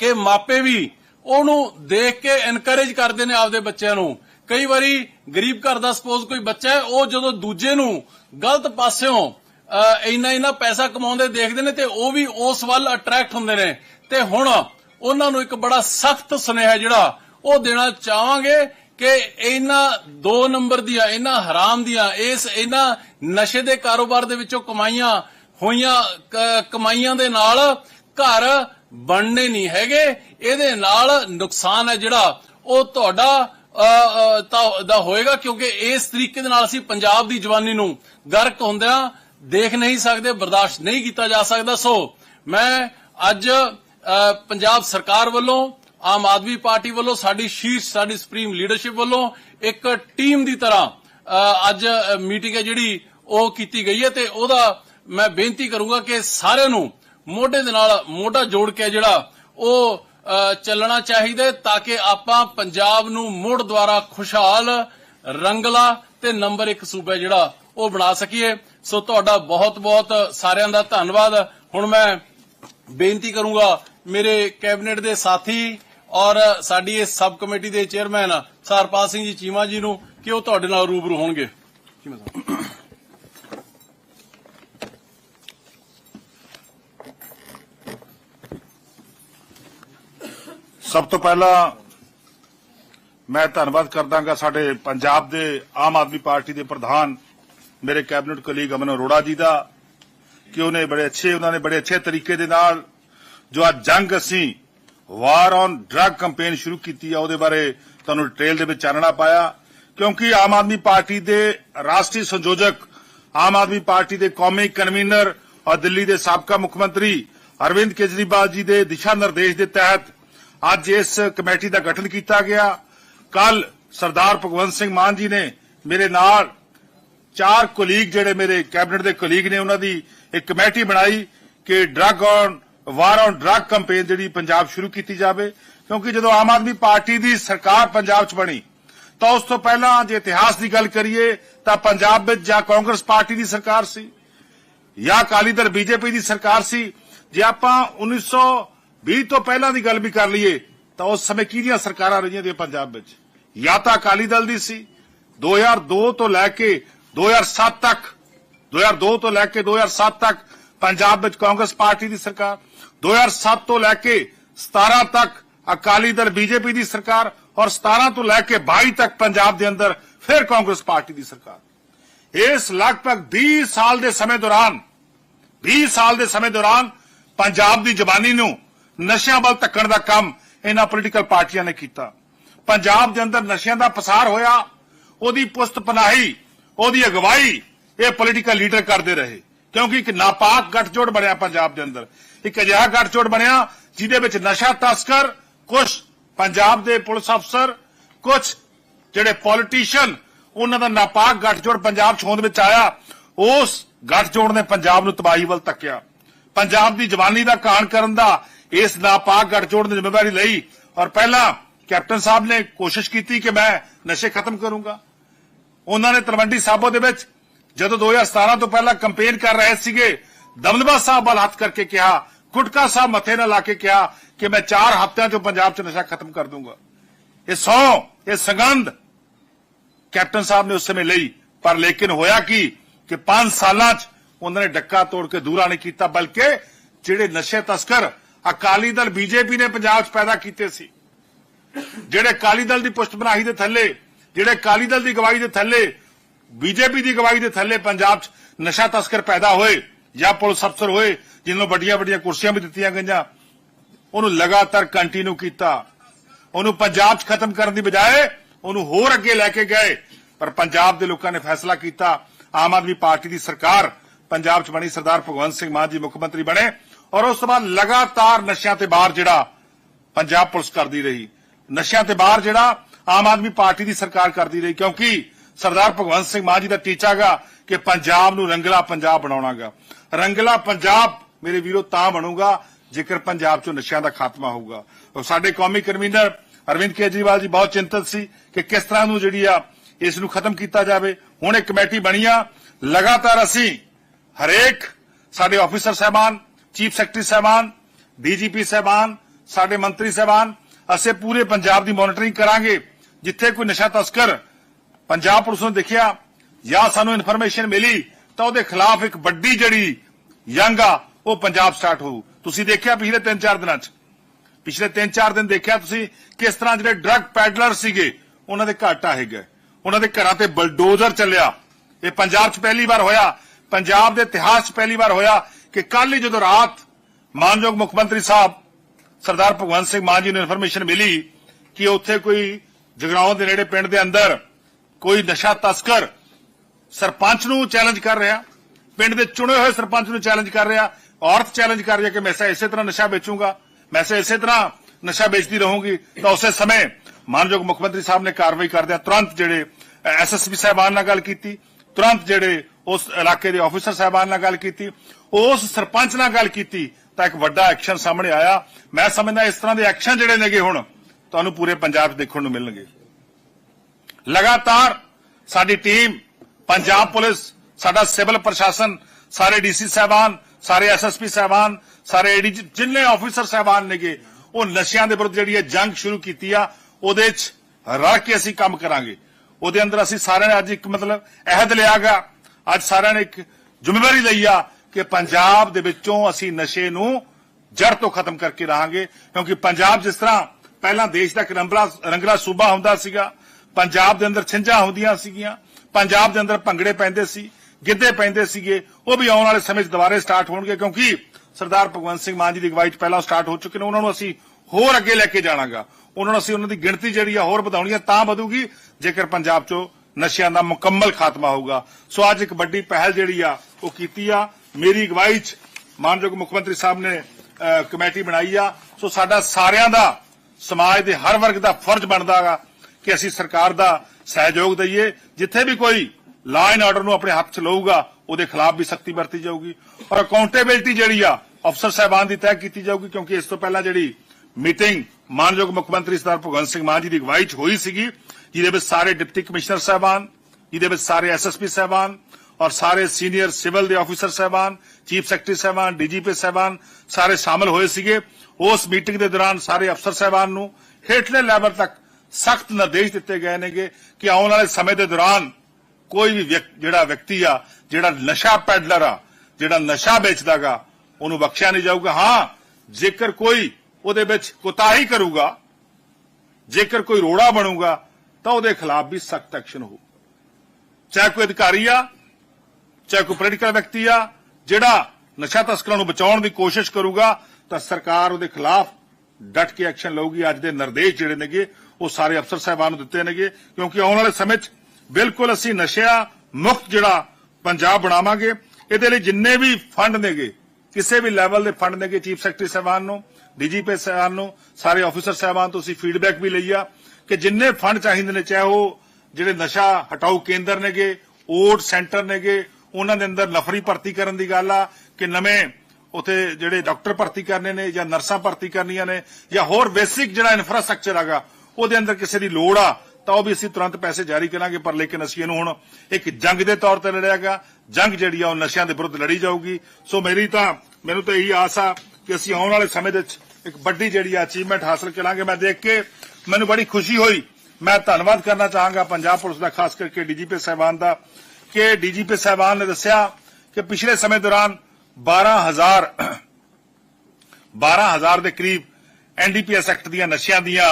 ਕਿ ਮਾਪੇ ਵੀ ਉਹਨੂੰ ਦੇਖ ਕੇ ਇਨਕਰੇਜ ਕਰਦੇ ਨੇ ਆਪਦੇ ਬੱਚਿਆਂ ਨੂੰ। ਕਈ ਵਾਰੀ ਗਰੀਬ ਘਰ ਦਾ ਸਪੋਜ਼ ਕੋਈ ਬੱਚਾ ਹੈ ਉਹ ਜਦੋਂ ਦੂਜੇ ਨੂੰ ਗਲਤ ਪਾਸਿਓਂ ਅਹ, ਇੰਨਾ ਇੰਨਾ ਪੈਸਾ ਕਮਾਉਂਦੇ ਦੇਖਦੇ ਨੇ ਤੇ ਉਹ ਵੀ ਉਸ ਵੱਲ ਅਟਰੈਕਟ ਹੁੰਦੇ ਨੇ। ਤੇ ਹੁਣ ਉਹਨਾਂ ਨੂੰ ਇੱਕ ਬੜਾ ਸਖਤ ਸੁਨੇਹਾ ਜਿਹੜਾ ਉਹ ਦੇਣਾ ਚਾਹਾਂਗੇ ਕਿ ਇਹਨਾਂ ਦੋ ਨੰਬਰ ਦੀਆਂ ਇਹਨਾਂ ਹਰਾਮ ਦੀਆਂ ਇਸ ਇਹਨਾਂ ਨਸ਼ੇ ਦੇ ਕਾਰੋਬਾਰ ਦੇ ਵਿੱਚੋਂ ਕਮਾਈਆਂ ਹੋਈਆਂ ਕਮਾਈਆਂ ਦੇ ਨਾਲ ਘਰ ਬਣਨੇ ਨਹੀਂ ਹੈਗੇ। ਇਹਦੇ ਨਾਲ ਨੁਕਸਾਨ ਹੈ ਜਿਹੜਾ ਉਹ ਤੁਹਾਡਾ ਦਾ ਹੋਏਗਾ ਕਿਉਂਕਿ ਇਸ ਤਰੀਕੇ ਦੇ ਨਾਲ ਅਸੀਂ ਪੰਜਾਬ ਦੀ ਜਵਾਨੀ ਨੂੰ ਗਰਕ ਹੁੰਦਿਆਂ ਦੇਖ ਨਹੀਂ ਸਕਦੇ, ਬਰਦਾਸ਼ਤ ਨਹੀਂ ਕੀਤਾ ਜਾ ਸਕਦਾ। ਸੋ ਮੈਂ ਅੱਜ ਪੰਜਾਬ ਸਰਕਾਰ ਵੱਲੋਂ, ਆਮ ਆਦਮੀ ਪਾਰਟੀ ਵੱਲੋਂ, ਸਾਡੀ ਸ਼ੀਰਸ਼, ਸਾਡੀ ਸੁਪਰੀਮ ਲੀਡਰਸ਼ਿਪ ਵੱਲੋਂ ਇੱਕ ਟੀਮ ਦੀ ਤਰ੍ਹਾਂ ਅੱਜ ਮੀਟਿੰਗ ਹੈ ਜਿਹੜੀ ਉਹ ਕੀਤੀ ਗਈ ਹੈ ਤੇ ਉਹਦਾ ਮੈਂ ਬੇਨਤੀ ਕਰੂੰਗਾ ਕਿ ਸਾਰਿਆਂ ਨੂੰ ਮੋਢੇ ਦੇ ਨਾਲ ਮੋਢਾ ਜੋੜ ਕੇ ਜਿਹੜਾ ਉਹ ਚੱਲਣਾ ਚਾਹੀਦਾ ਤਾਂ ਕਿ ਆਪਾਂ ਪੰਜਾਬ ਨੂੰ ਮੁੜ ਦੁਆਰਾ ਖੁਸ਼ਹਾਲ, ਰੰਗਲਾ ਤੇ ਨੰਬਰ 1 ਸੂਬਾ ਜਿਹੜਾ ਉਹ ਬਣਾ ਸਕੀਏ। ਸੋ ਤੁਹਾਡਾ ਬਹੁਤ ਬਹੁਤ ਸਾਰਿਆਂ ਦਾ ਧੰਨਵਾਦ। ਹੁਣ ਮੈਂ ਬੇਨਤੀ ਕਰੂੰਗਾ ਮੇਰੇ ਕੈਬਨਿਟ ਦੇ ਸਾਥੀ ਔਰ ਸਾਡੀ ਇਸ ਸਬ ਕਮੇਟੀ ਦੇ ਚੇਅਰਮੈਨ ਸਰਪਾਲ ਸਿੰਘ ਜੀ ਚੀਮਾ ਜੀ ਨੂੰ ਕਿ ਉਹ ਤੁਹਾਡੇ ਨਾਲ ਰੂਬਰੂ ਹੋਣਗੇ। ਚੀਮਾ ਸਾਹਿਬ। ਸਭ ਤੋਂ ਪਹਿਲਾਂ ਮੈਂ ਧੰਨਵਾਦ ਕਰਦਾਗਾ ਸਾਡੇ ਪੰਜਾਬ ਦੇ ਆਮ ਆਦਮੀ ਪਾਰਟੀ ਦੇ ਪ੍ਰਧਾਨ, ਮੇਰੇ ਕੈਬਨਿਟ ਕਲੀਗ ਅਮਨ ਅਰੋੜਾ ਜੀ ਦਾ, ਕਿ ਉਹਨੇ ਬੜੇ ਅੱਛੇ, ਉਹਨਾਂ ਨੇ ਬੜੇ ਅੱਛੇ ਤਰੀਕੇ ਦੇ ਨਾਲ ਜੋ ਅੱਜ ਜੰਗ ਅਸੀਂ ਵਾਰ ਔਨ ਡਰੱਗ ਕੈਂਪੇਨ ਸ਼ੁਰੂ ਕੀਤੀ ਆ, ਉਹਦੇ ਬਾਰੇ ਤੁਹਾਨੂੰ ਡਿਟੇਲ ਦੇ ਵਿੱਚ ਚਾਨਣਾ ਪਾਇਆ। ਕਿਉਂਕਿ ਆਮ ਆਦਮੀ ਪਾਰਟੀ ਦੇ ਰਾਸ਼ਟਰੀ ਸੰਯੋਜਕ, ਆਮ ਆਦਮੀ ਪਾਰਟੀ ਦੇ ਕੌਮੀ ਕਨਵੀਨਰ ਔਰ ਦਿੱਲੀ ਦੇ ਸਾਬਕਾ ਮੁੱਖ ਮੰਤਰੀ ਅਰਵਿੰਦ ਕੇਜਰੀਵਾਲ ਜੀ ਦੇ ਦਿਸ਼ਾ ਨਿਰਦੇਸ਼ ਦੇ ਤਹਿਤ ਅੱਜ ਇਸ ਕਮੇਟੀ ਦਾ ਗਠਨ ਕੀਤਾ ਗਿਆ। ਕੱਲ ਸਰਦਾਰ ਭਗਵੰਤ ਸਿੰਘ ਮਾਨ ਜੀ ਨੇ ਮੇਰੇ ਨਾਲ ਚਾਰ ਕੋਲੀਗ ਜਿਹੜੇ ਮੇਰੇ ਕੈਬਨਿਟ ਦੇ ਕੋਲੀਗ ਨੇ, ਉਹਨਾਂ ਦੀ ਇੱਕ ਕਮੇਟੀ ਬਣਾਈ ਕਿ drug on war on drug campaign ਜਿਹੜੀ ਪੰਜਾਬ ਸ਼ੁਰੂ ਕੀਤੀ ਜਾਵੇ। ਕਿਉਂਕਿ ਜਦੋਂ ਆਮ ਆਦਮੀ ਪਾਰਟੀ ਦੀ ਸਰਕਾਰ ਪੰਜਾਬ 'ਚ ਬਣੀ, ਤਾਂ ਉਸ ਤੋਂ ਪਹਿਲਾਂ ਜੇ ਇਤਿਹਾਸ ਦੀ ਗੱਲ ਕਰੀਏ, ਤਾਂ ਪੰਜਾਬ ਵਿੱਚ ਜਾਂ ਕਾਂਗਰਸ ਪਾਰਟੀ ਦੀ ਸਰਕਾਰ ਸੀ, ਜਾਂ ਅਕਾਲੀ ਦਲ ਬੀਜੇਪੀ ਦੀ ਸਰਕਾਰ ਸੀ। ਜੇ ਆਪਾਂ 1920 ਤੋਂ ਪਹਿਲਾਂ ਦੀ ਗੱਲ ਵੀ ਕਰ ਲਈਏ, ਤਾਂ ਉਸ ਸਮੇਂ ਕਿਹਦੀਆਂ ਸਰਕਾਰਾਂ ਰਹੀਆਂ ਨੇ ਪੰਜਾਬ ਵਿੱਚ? ਜਾਂ ਤਾਂ ਅਕਾਲੀ ਦਲ ਦੀ ਸੀ। 2002 ਤੋਂ ਲੈ ਕੇ 2007 ਤੱਕ 2002 ਤੋਂ ਲੈ ਕੇ 2007 ਤੱਕ ਪੰਜਾਬ ਵਿੱਚ ਕਾਂਗਰਸ ਪਾਰਟੀ ਦੀ ਸਰਕਾਰ 2007 ਤੋਂ ਲੈ ਕੇ 17 ਤੱਕ ਅਕਾਲੀ ਦਲ ਬੀਜੇਪੀ ਦੀ ਸਰਕਾਰ ਔਰ 17 ਤੋਂ ਲੈ ਕੇ 22 ਤੱਕ ਪੰਜਾਬ ਦੇ ਅੰਦਰ ਫਿਰ ਕਾਂਗਰਸ ਪਾਰਟੀ ਦੀ ਸਰਕਾਰ। ਇਸ ਲਗਭਗ 20 ਸਾਲ ਦੇ ਸਮੇਂ ਦੌਰਾਨ 20 ਸਾਲ ਦੇ ਸਮੇਂ ਦੌਰਾਨ ਪੰਜਾਬ ਦੀ ਜਵਾਨੀ ਨੂੰ ਨਸ਼ਿਆਂ ਵੱਲ ਧੱਕਣ ਦਾ ਕੰਮ ਇਹਨਾਂ ਪੋਲੀਟੀਕਲ ਪਾਰਟੀਆਂ ਨੇ ਕੀਤਾ। ਪੰਜਾਬ ਦੇ ਅੰਦਰ ਨਸ਼ਿਆਂ ਦਾ ਪਸਾਰ ਹੋਇਆ, ਉਹਦੀ ਪੁਸਤ ਪਨਾਹੀ, ਉਹਦੀ ਅਗਵਾਈ ਇਹ ਪੋਲੀਟੀਕਲ ਲੀਡਰ ਕਰਦੇ ਰਹੇ। ਕਿਉਂਕਿ ਇੱਕ ਨਾਪਾਕ ਗੱਠਜੋੜ ਬਣਿਆ ਪੰਜਾਬ ਦੇ ਅੰਦਰ। ਇੱਕ ਅਜਿਹਾ ਗੱਠਜੋੜ ਬਣਿਆ ਜਿਹਦੇ ਵਿੱਚ ਨਸ਼ਾ ਤਸਕਰ ਕੁਝ ਪੰਜਾਬ ਦੇ ਪੁਲਿਸ ਅਫਸਰ ਕੁਝ ਜਿਹੜੇ ਪੋਲੀਟੀਸ਼ੀਅਨ ਉਹਨਾਂ ਦਾ ਨਾਪਾਕ ਗੱਠਜੋੜ ਪੰਜਾਬ 'ਚ ਹੋਂਦ ਵਿੱਚ ਆਇਆ। ਉਸ ਗੱਠਜੋੜ ਨੇ ਪੰਜਾਬ ਨੂੰ ਤਬਾਹੀ ਵੱਲ ਧੱਕਿਆ। ਪੰਜਾਬ ਦੀ ਜਵਾਨੀ ਦਾ ਕਾਣ ਕਰਨ ਦਾ ਇਸ ਨਾਪਾਕ ਗੱਠਜੋੜ ਨੇ ਜ਼ਿੰਮੇਵਾਰੀ ਲਈ। ਔਰ ਪਹਿਲਾਂ ਕੈਪਟਨ ਸਾਹਿਬ ਨੇ ਕੋਸ਼ਿਸ਼ ਕੀਤੀ ਕਿ ਮੈਂ ਨਸ਼ੇ ਖਤਮ ਕਰੂੰਗਾ। ਉਹਨਾਂ ਨੇ ਤਲਵੰਡੀ ਸਾਬੋ ਦੇ ਵਿੱਚ ਜਦੋਂ 2017 ਤੋਂ ਪਹਿਲਾਂ ਕੰਪੇਨ ਕਰ ਰਹੇ ਸੀਗੇ, ਦਮਦਮਾ ਸਾਹਿਬ ਵੱਲ ਹੱਥ ਕਰਕੇ ਕਿਹਾ, ਗੁਟਕਾ ਸਾਹਿਬ ਮੱਥੇ ਨਾਲ ਲਾ ਕੇ ਕਿਹਾ ਕਿ ਮੈਂ 4 ਹਫ਼ਤਿਆਂ 'ਚ ਪੰਜਾਬ 'ਚ ਨਸ਼ਾ ਖਤਮ ਕਰ ਦੂੰਗਾ। ਇਹ ਸੌ, ਇਹ ਸਗੰਧ ਕੈਪਟਨ ਸਾਹਿਬ ਨੇ ਉਸ ਸਮੇਂ ਲਈ, ਪਰ ਲੇਕਿਨ ਹੋਇਆ ਕੀ ਕਿ 5 ਸਾਲਾਂ 'ਚ ਉਹਨਾਂ ਨੇ ਡੱਕਾ ਤੋੜ ਕੇ ਦੂਰਾ ਨਹੀਂ ਕੀਤਾ, ਬਲਕਿ ਜਿਹੜੇ ਨਸ਼ੇ ਤਸਕਰ ਅਕਾਲੀ ਦਲ ਬੀਜੇਪੀ ਨੇ ਪੰਜਾਬ 'ਚ ਪੈਦਾ ਕੀਤੇ ਸੀ। ਜਿਹੜੇ ਅਕਾਲੀ ਦਲ ਦੀ ਪੁਸ਼ਤਬਨਾਹੀ ਦੇ ਥੱਲੇ, ਜਿਹੜੇ ਅਕਾਲੀ ਦਲ ਦੀ ਗਵਾਹੀ ਦੇ ਥੱਲੇ, ਬੀਜੇਪੀ ਦੀ ਗਵਾਹੀ ਦੇ ਥੱਲੇ ਪੰਜਾਬ 'ਚ ਨਸ਼ਾ ਤਸਕਰ ਪੈਦਾ ਹੋਏ ਜਾਂ ਪੁਲਿਸ ਅਫਸਰ ਹੋਏ, ਜਿਨ੍ਹਾਂ ਨੂੰ ਵੱਡੀਆਂ ਵੱਡੀਆਂ ਕੁਰਸੀਆਂ ਵੀ ਦਿੱਤੀਆਂ ਗਈਆਂ, ਉਹਨੂੰ ਲਗਾਤਾਰ ਕੰਟੀਨਿਊ ਕੀਤਾ। ਉਹਨੂੰ ਪੰਜਾਬ 'ਚ ਖਤਮ ਕਰਨ ਦੀ ਬਜਾਏ ਉਹਨੂੰ ਹੋਰ ਅੱਗੇ ਲੈ ਕੇ ਗਏ। ਪਰ ਪੰਜਾਬ ਦੇ ਲੋਕਾਂ ਨੇ ਫੈਸਲਾ ਕੀਤਾ, ਆਮ ਆਦਮੀ ਪਾਰਟੀ ਦੀ ਸਰਕਾਰ ਪੰਜਾਬ 'ਚ ਬਣੀ ਸਰਦਾਰ ਭਗਵੰਤ ਸਿੰਘ ਮਾਨ ਜੀ ਮੁੱਖ ਮੰਤਰੀ ਬਣੇ। ਔਰ ਉਸ ਤੋਂ ਬਾਅਦ ਲਗਾਤਾਰ ਨਸ਼ਿਆਂ ਤੇ ਬਾਹਰ ਜਿਹੜਾ ਪੰਜਾਬ ਪੁਲਿਸ ਕਰਦੀ ਰਹੀ। ਨਸ਼ਿਆਂ ਤੇ ਬਾਹਰ ਜਿਹੜਾ ਆਮ ਆਦਮੀ ਪਾਰਟੀ ਦੀ ਸਰਕਾਰ ਕਰਦੀ ਰਹੀ, ਕਿਉਂਕਿ ਸਰਦਾਰ ਭਗਵੰਤ ਸਿੰਘ ਮਾਨ ਜੀ ਦਾ ਟੀਚਾਗਾ ਕਿ ਪੰਜਾਬ ਨੂੰ ਰੰਗਲਾ ਪੰਜਾਬ ਬਣਾਉਣਾਗਾ। ਰੰਗਲਾ ਪੰਜਾਬ ਮੇਰੇ ਵੀਰੋ ਤਾਂ ਬਣੂਗਾ, ਜੇਕਰ ਪੰਜਾਬ 'ਚੋਂ ਨਸ਼ਿਆਂ ਦਾ ਖਾਤਮਾ ਹੋਊਗਾ। ਔਰ ਸਾਡੇ ਕੌਮੀ ਕਨਵੀਨਰ ਅਰਵਿੰਦ ਕੇਜਰੀਵਾਲ ਜੀ ਬਹੁਤ ਚਿੰਤਤ ਸੀ ਕਿ ਕਿਸ ਤਰ੍ਹਾਂ ਨੂੰ ਜਿਹੜੀ ਆ ਇਸ ਨੂੰ ਖਤਮ ਕੀਤਾ ਜਾਵੇ। ਹੁਣ ਇੱਕ ਕਮੇਟੀ ਬਣੀ ਆ। ਲਗਾਤਾਰ ਅਸੀਂ ਹਰੇਕ ਸਾਡੇ ਆਫੀਸਰ ਸਹਿਬਾਨ ਚੀਫ ਸੈਕਟਰੀ ਸਹਿਬਾਨ, ਡੀਜੀਪੀ ਸਹਿਬਾਨ, ਸਾਡੇ ਮੰਤਰੀ ਸਹਿਬਾਨ, ਅਸੀਂ ਪੂਰੇ ਪੰਜਾਬ ਦੀ ਮੋਨਿਟਰਿੰਗ ਕਰਾਂਗੇ। ਜਿੱਥੇ ਕੋਈ ਨਸ਼ਾ ਤਸਕਰ ਪੰਜਾਬ ਪੁਲਿਸ ਨੂੰ ਦੇਖਿਆ ਜਾਂ ਸਾਨੂੰ ਇਨਫੋਰਮੇਸ਼ਨ ਮਿਲੀ, ਤਾਂ ਉਹਦੇ ਖਿਲਾਫ ਇੱਕ ਵੱਡੀ ਜਿਹੜੀ ਯੰਗ ਆ, ਉਹ ਪੰਜਾਬ ਸਟਾਰਟ ਹੋਊ। ਤੁਸੀਂ ਦੇਖਿਆ ਪਿਛਲੇ 3-4 ਦਿਨਾਂ 'ਚ? ਪਿਛਲੇ 3-4 ਦਿਨ ਦੇਖਿਆ ਤੁਸੀਂ ਕਿਸ ਤਰ੍ਹਾਂ ਜਿਹੜੇ ਡਰੱਗ ਪੈਡਲਰ ਸੀਗੇ, ਉਹਨਾਂ ਦੇ ਘਰ ਢਾਹੇ ਗਏ। ਉਹਨਾਂ ਦੇ ਘਰਾਂ ਤੇ ਬਲਡੋਜ਼ਰ ਚੱਲਿਆ। ਇਹ ਪੰਜਾਬ 'ਚ ਪਹਿਲੀ ਵਾਰ ਹੋਇਆ, ਪੰਜਾਬ ਦੇ ਇਤਿਹਾਸ 'ਚ ਪਹਿਲੀ ਵਾਰ ਹੋਇਆ। ਕਿ ਕੱਲ ਹੀ ਜਦੋਂ ਰਾਤ ਮਾਨਯੋਗ ਮੁੱਖ ਮੰਤਰੀ ਸਾਹਿਬ ਸਰਦਾਰ ਭਗਵੰਤ ਸਿੰਘ ਮਾਨ ਜੀ ਨੂੰ ਇਨਫੋਰਮੇਸ਼ਨ ਮਿਲੀ ਕਿ ਉੱਥੇ ਕੋਈ ਜਗਰਾਉਂ ਦੇ ਨੇੜੇ ਪਿੰਡ ਦੇ ਅੰਦਰ ਕੋਈ ਨਸ਼ਾ ਤਸਕਰ ਸਰਪੰਚ ਨੂੰ ਚੈਲੰਜ ਕਰ ਰਿਹਾ, ਪਿੰਡ ਦੇ ਚੁਣੇ ਹੋਏ ਸਰਪੰਚ ਨੂੰ ਚੈਲੰਜ ਕਰ ਰਿਹਾ, ਔਰਤ ਚੈਲੰਜ ਕਰ ਰਹੀ ਹੈ ਕਿ ਮੈਂ ਇਸੇ ਤਰ੍ਹਾਂ ਨਸ਼ਾ ਵੇਚੂੰਗਾ, ਮੈਂ ਇਸੇ ਤਰ੍ਹਾਂ ਨਸ਼ਾ ਵੇਚਦੀ ਰਹੂੰਗੀ। ਤਾਂ ਉਸੇ ਸਮੇਂ ਮਾਨਯੋਗ ਮੁੱਖ ਮੰਤਰੀ ਸਾਹਿਬ ਨੇ ਕਾਰਵਾਈ ਕਰਦਿਆਂ ਤੁਰੰਤ ਜਿਹੜੇ ਐਸਐਸਪੀ ਸਾਹਿਬਾਨ ਨਾਲ ਗੱਲ ਕੀਤੀ, ਤੁਰੰਤ ਜਿਹੜੇ ਉਸ ਇਲਾਕੇ ਦੇ ਆਫੀਸਰ ਸਾਹਿਬਾਨ ਨਾਲ ਗੱਲ ਕੀਤੀ। ਉਸ ਸਰਪੰਚ ਨਾਲ ਗੱਲ ਕੀਤੀ ਤਾਂ ਇੱਕ ਵੱਡਾ ਐਕਸ਼ਨ ਸਾਹਮਣੇ ਆਇਆ। ਮੈਂ ਸਮਝਦਾ ਇਸ ਤਰ੍ਹਾਂ ਦੇ ਐਕਸ਼ਨ ਜਿਹੜੇ ਨੇਗੇ ਹੁਣ, ਤੁਹਾਨੂੰ ਪੂਰੇ ਪੰਜਾਬ 'ਚ ਦੇਖਣ ਨੂੰ ਮਿਲਣਗੇ। ਲਗਾਤਾਰ ਸਾਡੀ ਟੀਮ ਪੰਜਾਬ ਪੁਲਿਸ, ਸਾਡਾ ਸਿਵਲ ਪ੍ਰਸ਼ਾਸਨ, ਸਾਰੇ ਡੀਸੀ ਸਾਹਿਬਾਨ, ਸਾਰੇ ਐਸਐਸਪੀ ਸਾਹਿਬਾਨ, ਸਾਰੇ ਏਡੀ ਜਿੰਨੇ ਆਫੀਸਰ ਸਾਹਿਬਾਨ ਨੇਗੇ, ਉਹ ਨਸ਼ਿਆਂ ਦੇ ਵਿਰੁੱਧ ਜਿਹੜੀ ਹੈ ਜੰਗ ਸ਼ੁਰੂ ਕੀਤੀ ਆ, ਉਹਦੇ 'ਚ ਰਲ ਕੇ ਅਸੀਂ ਕੰਮ ਕਰਾਂਗੇ। ਉਹਦੇ ਅੰਦਰ ਅਸੀਂ ਸਾਰਿਆਂ ਨੇ ਅੱਜ ਇੱਕ ਮਤਲਬ ਅਹਿਦ ਲਿਆਗਾ ਅੱਜ ਸਾਰਿਆਂ ਨੇ ਇੱਕ ਜ਼ਿੰਮੇਵਾਰੀ ਲਈ ਆ ਕਿ ਪੰਜਾਬ ਦੇ ਵਿੱਚੋਂ ਅਸੀਂ ਨਸ਼ੇ ਨੂੰ ਜੜ ਤੋਂ ਖਤਮ ਕਰਕੇ ਰਹਾਂਗੇ, ਕਿਉਂਕਿ ਪੰਜਾਬ ਜਿਸ ਤਰ੍ਹਾਂ ਪਹਿਲਾਂ ਦੇਸ਼ ਦਾ ਇੱਕ ਰੰਗਲਾ ਰੰਗਲਾ ਸੂਬਾ ਹੁੰਦਾ ਸੀਗਾ, ਪੰਜਾਬ ਦੇ ਅੰਦਰ ਛਿੰਝਾਂ ਹੁੰਦੀਆਂ ਸੀਗੀਆਂ, ਪੰਜਾਬ ਦੇ ਅੰਦਰ ਭੰਗੜੇ ਪੈਂਦੇ ਸੀ, ਗਿੱਧੇ ਪੈਂਦੇ ਸੀਗੇ, ਉਹ ਵੀ ਆਉਣ ਵਾਲੇ ਸਮੇਂ 'ਚ ਦੁਬਾਰੇ ਸਟਾਰਟ ਹੋਣਗੇ, ਕਿਉਂਕਿ ਸਰਦਾਰ ਭਗਵੰਤ ਸਿੰਘ ਮਾਨ ਜੀ ਦੀ ਅਗਵਾਈ 'ਚ ਪਹਿਲਾਂ ਸਟਾਰਟ ਹੋ ਚੁੱਕੇ ਨੇ, ਉਹਨਾਂ ਨੂੰ ਅਸੀਂ ਹੋਰ ਅੱਗੇ ਲੈ ਕੇ ਜਾਣਾਗਾ। ਉਹਨਾਂ ਨੂੰ ਅਸੀਂ ਉਹਨਾਂ ਦੀ ਗਿਣਤੀ ਜਿਹੜੀ ਆ ਹੋਰ ਵਧਾਉਣੀ ਆ, ਤਾਂ ਵਧੂਗੀ, ਜੇਕਰ ਪੰਜਾਬ 'ਚੋਂ ਨਸ਼ਿਆਂ ਦਾ ਮੁਕੰਮਲ ਖਾਤਮਾ ਹੋਊਗਾ। ਸੋ ਅੱਜ ਇੱਕ ਵੱਡੀ ਪਹਿਲ ਜਿਹੜੀ ਆ, ਉਹ ਕੀਤੀ ਆ ਮੇਰੀ ਅਗਵਾਈ 'ਚ ਮਾਨਯੋਗ ਮੁੱਖ ਮੰਤਰੀ ਸਾਹਿਬ ਨੇ ਕਮੇਟੀ ਬਣਾਈ ਆ। ਸੋ ਸਾਡਾ ਸਾਰਿਆਂ ਦਾ, ਸਮਾਜ ਦੇ ਹਰ ਵਰਗ ਦਾ ਫਰਜ਼ ਬਣਦਾ ਬਣਦਾਗਾ ਕਿ ਅਸੀਂ ਸਰਕਾਰ ਦਾ ਸਹਿਯੋਗ ਦਈਏ। ਜਿੱਥੇ ਵੀ ਕੋਈ ਲਾ ਐਂਡ ਆਰਡਰ ਨੂੰ ਆਪਣੇ ਹੱਥ 'ਚ ਲਊਗਾ, ਉਹਦੇ ਖਿਲਾਫ ਵੀ ਸਖਤੀ ਵਰਤੀ ਜਾਊਗੀ। ਔਰ ਅਕਾਊਂਟੇਬਿਲਟੀ ਜਿਹੜੀ ਆ, ਅਫਸਰ ਸਾਹਿਬਾਨ ਦੀ ਤੈਅ ਕੀਤੀ ਜਾਊਗੀ, ਕਿਉਂਕਿ ਇਸ ਤੋਂ ਪਹਿਲਾਂ ਜਿਹੜੀ ਮੀਟਿੰਗ ਮਾਨਯੋਗ ਮੁੱਖ ਮੰਤਰੀ ਸਰਦਾਰ ਭਗਵੰਤ ਸਿੰਘ ਮਾਨ ਜੀ ਦੀ ਅਗਵਾਈ 'ਚ ਹੋਈ ਸੀਗੀ, ਜਿਹਦੇ ਵਿੱਚ ਸਾਰੇ ਡਿਪਟੀ ਕਮਿਸ਼ਨਰ ਸਾਹਿਬਾਨ, ਜਿਹਦੇ ਵਿੱਚ ਸਾਰੇ ਐਸਐਸਪੀ ਸਾਹਿਬਾਨ ਔਰ ਸਾਰੇ ਸੀਨੀਅਰ ਸਿਵਲ ਦੇ ਆਫੀਸਰ ਸਾਹਿਬਾਨ, ਚੀਫ ਸੈਕਟਰੀ ਸਾਹਿਬਾਨ, ਡੀਜੀਪੀ ਸਾਹਿਬਾਨ ਸਾਰੇ ਸ਼ਾਮਲ ਹੋਏ ਸੀਗੇ। ਉਸ ਮੀਟਿੰਗ ਦੇ ਦੌਰਾਨ ਸਾਰੇ ਅਫਸਰ ਸਾਹਿਬਾਨ ਨੂੰ ਹੇਠਲੇ ਲੈਵਲ ਤੱਕ ਸਖਤ ਨਿਰਦੇਸ਼ ਦਿੱਤੇ ਗਏ ਨੇਗੇ ਕਿ ਆਉਣ ਵਾਲੇ ਸਮੇਂ ਦੇ ਦੌਰਾਨ ਕੋਈ ਵੀ ਜਿਹੜਾ ਵਿਅਕਤੀ ਆ, ਜਿਹੜਾ ਨਸ਼ਾ ਪੈਡਲਰ ਆ, ਜਿਹੜਾ ਨਸ਼ਾ ਵੇਚਦਾਗਾ, ਉਹਨੂੰ ਬਖਸ਼ਿਆ ਨਹੀਂ ਜਾਊਗਾ। ਹਾਂ, ਜੇਕਰ ਕੋਈ ਉਹਦੇ ਵਿੱਚ ਕੁਤਾਹੀ ਕਰੂਗਾ, ਜੇਕਰ ਕੋਈ ਰੋੜਾ ਬਣੂਗਾ, ਤਾਂ ਉਹਦੇ ਖਿਲਾਫ ਵੀ ਸਖਤ ਐਕਸ਼ਨ ਹੋਊ। ਚਾਹੇ ਕੋਈ ਅਧਿਕਾਰੀ ਆ ਚਾਹੇ ਕੋਈ ਪੋਲੀਟੀਕਲ ਵਿਅਕਤੀ ਆ, ਜਿਹੜਾ ਨਸ਼ਾ ਤਸਕਰਾਂ ਨੂੰ ਬਚਾਉਣ ਦੀ ਕੋਸ਼ਿਸ਼ ਕਰੂਗਾ, ਤਾਂ ਸਰਕਾਰ ਉਹਦੇ ਖਿਲਾਫ ਡਟ ਕੇ ਐਕਸ਼ਨ ਲਊਗੀ। ਅੱਜ ਦੇ ਨਿਰਦੇਸ਼ ਜਿਹੜੇ ਨੇਗੇ, ਉਹ ਸਾਰੇ ਅਫਸਰ ਸਾਹਿਬਾਨ ਨੂੰ ਦਿੱਤੇ ਨੇਗੇ, ਕਿਉਂਕਿ ਆਉਣ ਵਾਲੇ ਸਮੇਂ 'ਚ ਬਿਲਕੁਲ ਅਸੀਂ ਨਸ਼ਿਆ ਮੁਕਤ ਜਿਹੜਾ ਪੰਜਾਬ ਬਣਾਵਾਂਗੇ, ਇਹਦੇ ਲਈ ਜਿੰਨੇ ਵੀ ਫੰਡ ਨੇਗੇ, ਕਿਸੇ ਵੀ ਲੈਵਲ ਦੇ ਫੰਡ ਨੇਗੇ ਚੀਫ ਸੈਕਟਰੀ ਸਾਹਿਬਾਨ ਨੂੰ ਡੀਜੀਪੀ ਸਾਹਿਬਾਨ ਨੂੰ, ਸਾਰੇ ਅਫਸਰ ਸਾਹਿਬਾਨ ਤੋਂ ਅਸੀਂ ਫੀਡਬੈਕ ਵੀ ਲਈ ਆ ਕਿ ਜਿੰਨੇ ਫੰਡ ਚਾਹੀਦੇ ਨੇ, ਚਾਹੇ ਉਹ ਜਿਹੜੇ ਨਸ਼ਾ ਹਟਾਓ ਕੇਂਦਰ ਨੇਗੇ, ਓਟ ਸੈਂਟਰ ਨੇਗੇ ਉਹਨਾਂ ਦੇ ਅੰਦਰ ਨਫਰੀ ਭਰਤੀ ਕਰਨ ਦੀ ਗੱਲ ਆ ਕਿ ਨਵੇਂ ਉਥੇ ਜਿਹੜੇ ਡਾਕਟਰ ਭਰਤੀ ਕਰਨੇ ਨੇ ਜਾਂ ਨਰਸਾਂ ਭਰਤੀ ਕਰਨੀਆਂ ਨੇ ਜਾਂ ਹੋਰ ਬੇਸਿਕ ਜਿਹੜਾ ਇਨਫਰਾਸਟ੍ਰਕਚਰ ਹੈਗਾ, ਉਹਦੇ ਅੰਦਰ ਕਿਸੇ ਦੀ ਲੋੜ ਆ, ਤਾਂ ਉਹ ਵੀ ਅਸੀਂ ਤੁਰੰਤ ਪੈਸੇ ਜਾਰੀ ਕਰਾਂਗੇ, ਪਰ ਲੇਕਿਨ ਅਸੀਂ ਇਹਨੂੰ ਹੁਣ ਇੱਕ ਜੰਗ ਦੇ ਤੌਰ ਤੇ ਲੜਿਆਗਾ ਜੰਗ ਜਿਹੜੀ ਆ, ਉਹ ਨਸ਼ਿਆਂ ਦੇ ਵਿਰੁੱਧ ਲੜੀ ਜਾਊਗੀ। ਸੋ ਮੇਰੀ ਤਾਂ, ਮੈਨੂੰ ਤਾਂ ਇਹੀ ਆਸ ਆ ਕਿ ਅਸੀਂ ਆਉਣ ਵਾਲੇ ਸਮੇਂ ਦੇ ਵਿੱਚ ਇੱਕ ਵੱਡੀ ਜਿਹੜੀ ਆ ਅਚੀਵਮੈਂਟ ਹਾਸਲ ਕਰਾਂਗੇ। ਮੈਂ ਦੇਖ ਕੇ ਮੈਨੂੰ ਬੜੀ ਖੁਸ਼ੀ ਹੋਈ। ਮੈਂ ਧੰਨਵਾਦ ਕਰਨਾ ਚਾਹਾਂਗਾ ਪੰਜਾਬ ਪੁਲਿਸ ਦਾ, ਖਾਸ ਕਰਕੇ ਡੀਜੀਪੀ ਸਾਹਿਬਾਨ ਦਾ। ਕਿ ਡੀਜੀਪੀ ਸਾਹਿਬਾਨ ਨੇ ਦੱਸਿਆ ਕਿ ਪਿਛਲੇ ਸਮੇਂ ਦੌਰਾਨ 12000 12000 ਦੇ ਕਰੀਬ ਐਨਡੀਪੀਐਸ ਐਕਟ ਦੀਆਂ ਨਸ਼ਿਆਂ ਦੀਆਂ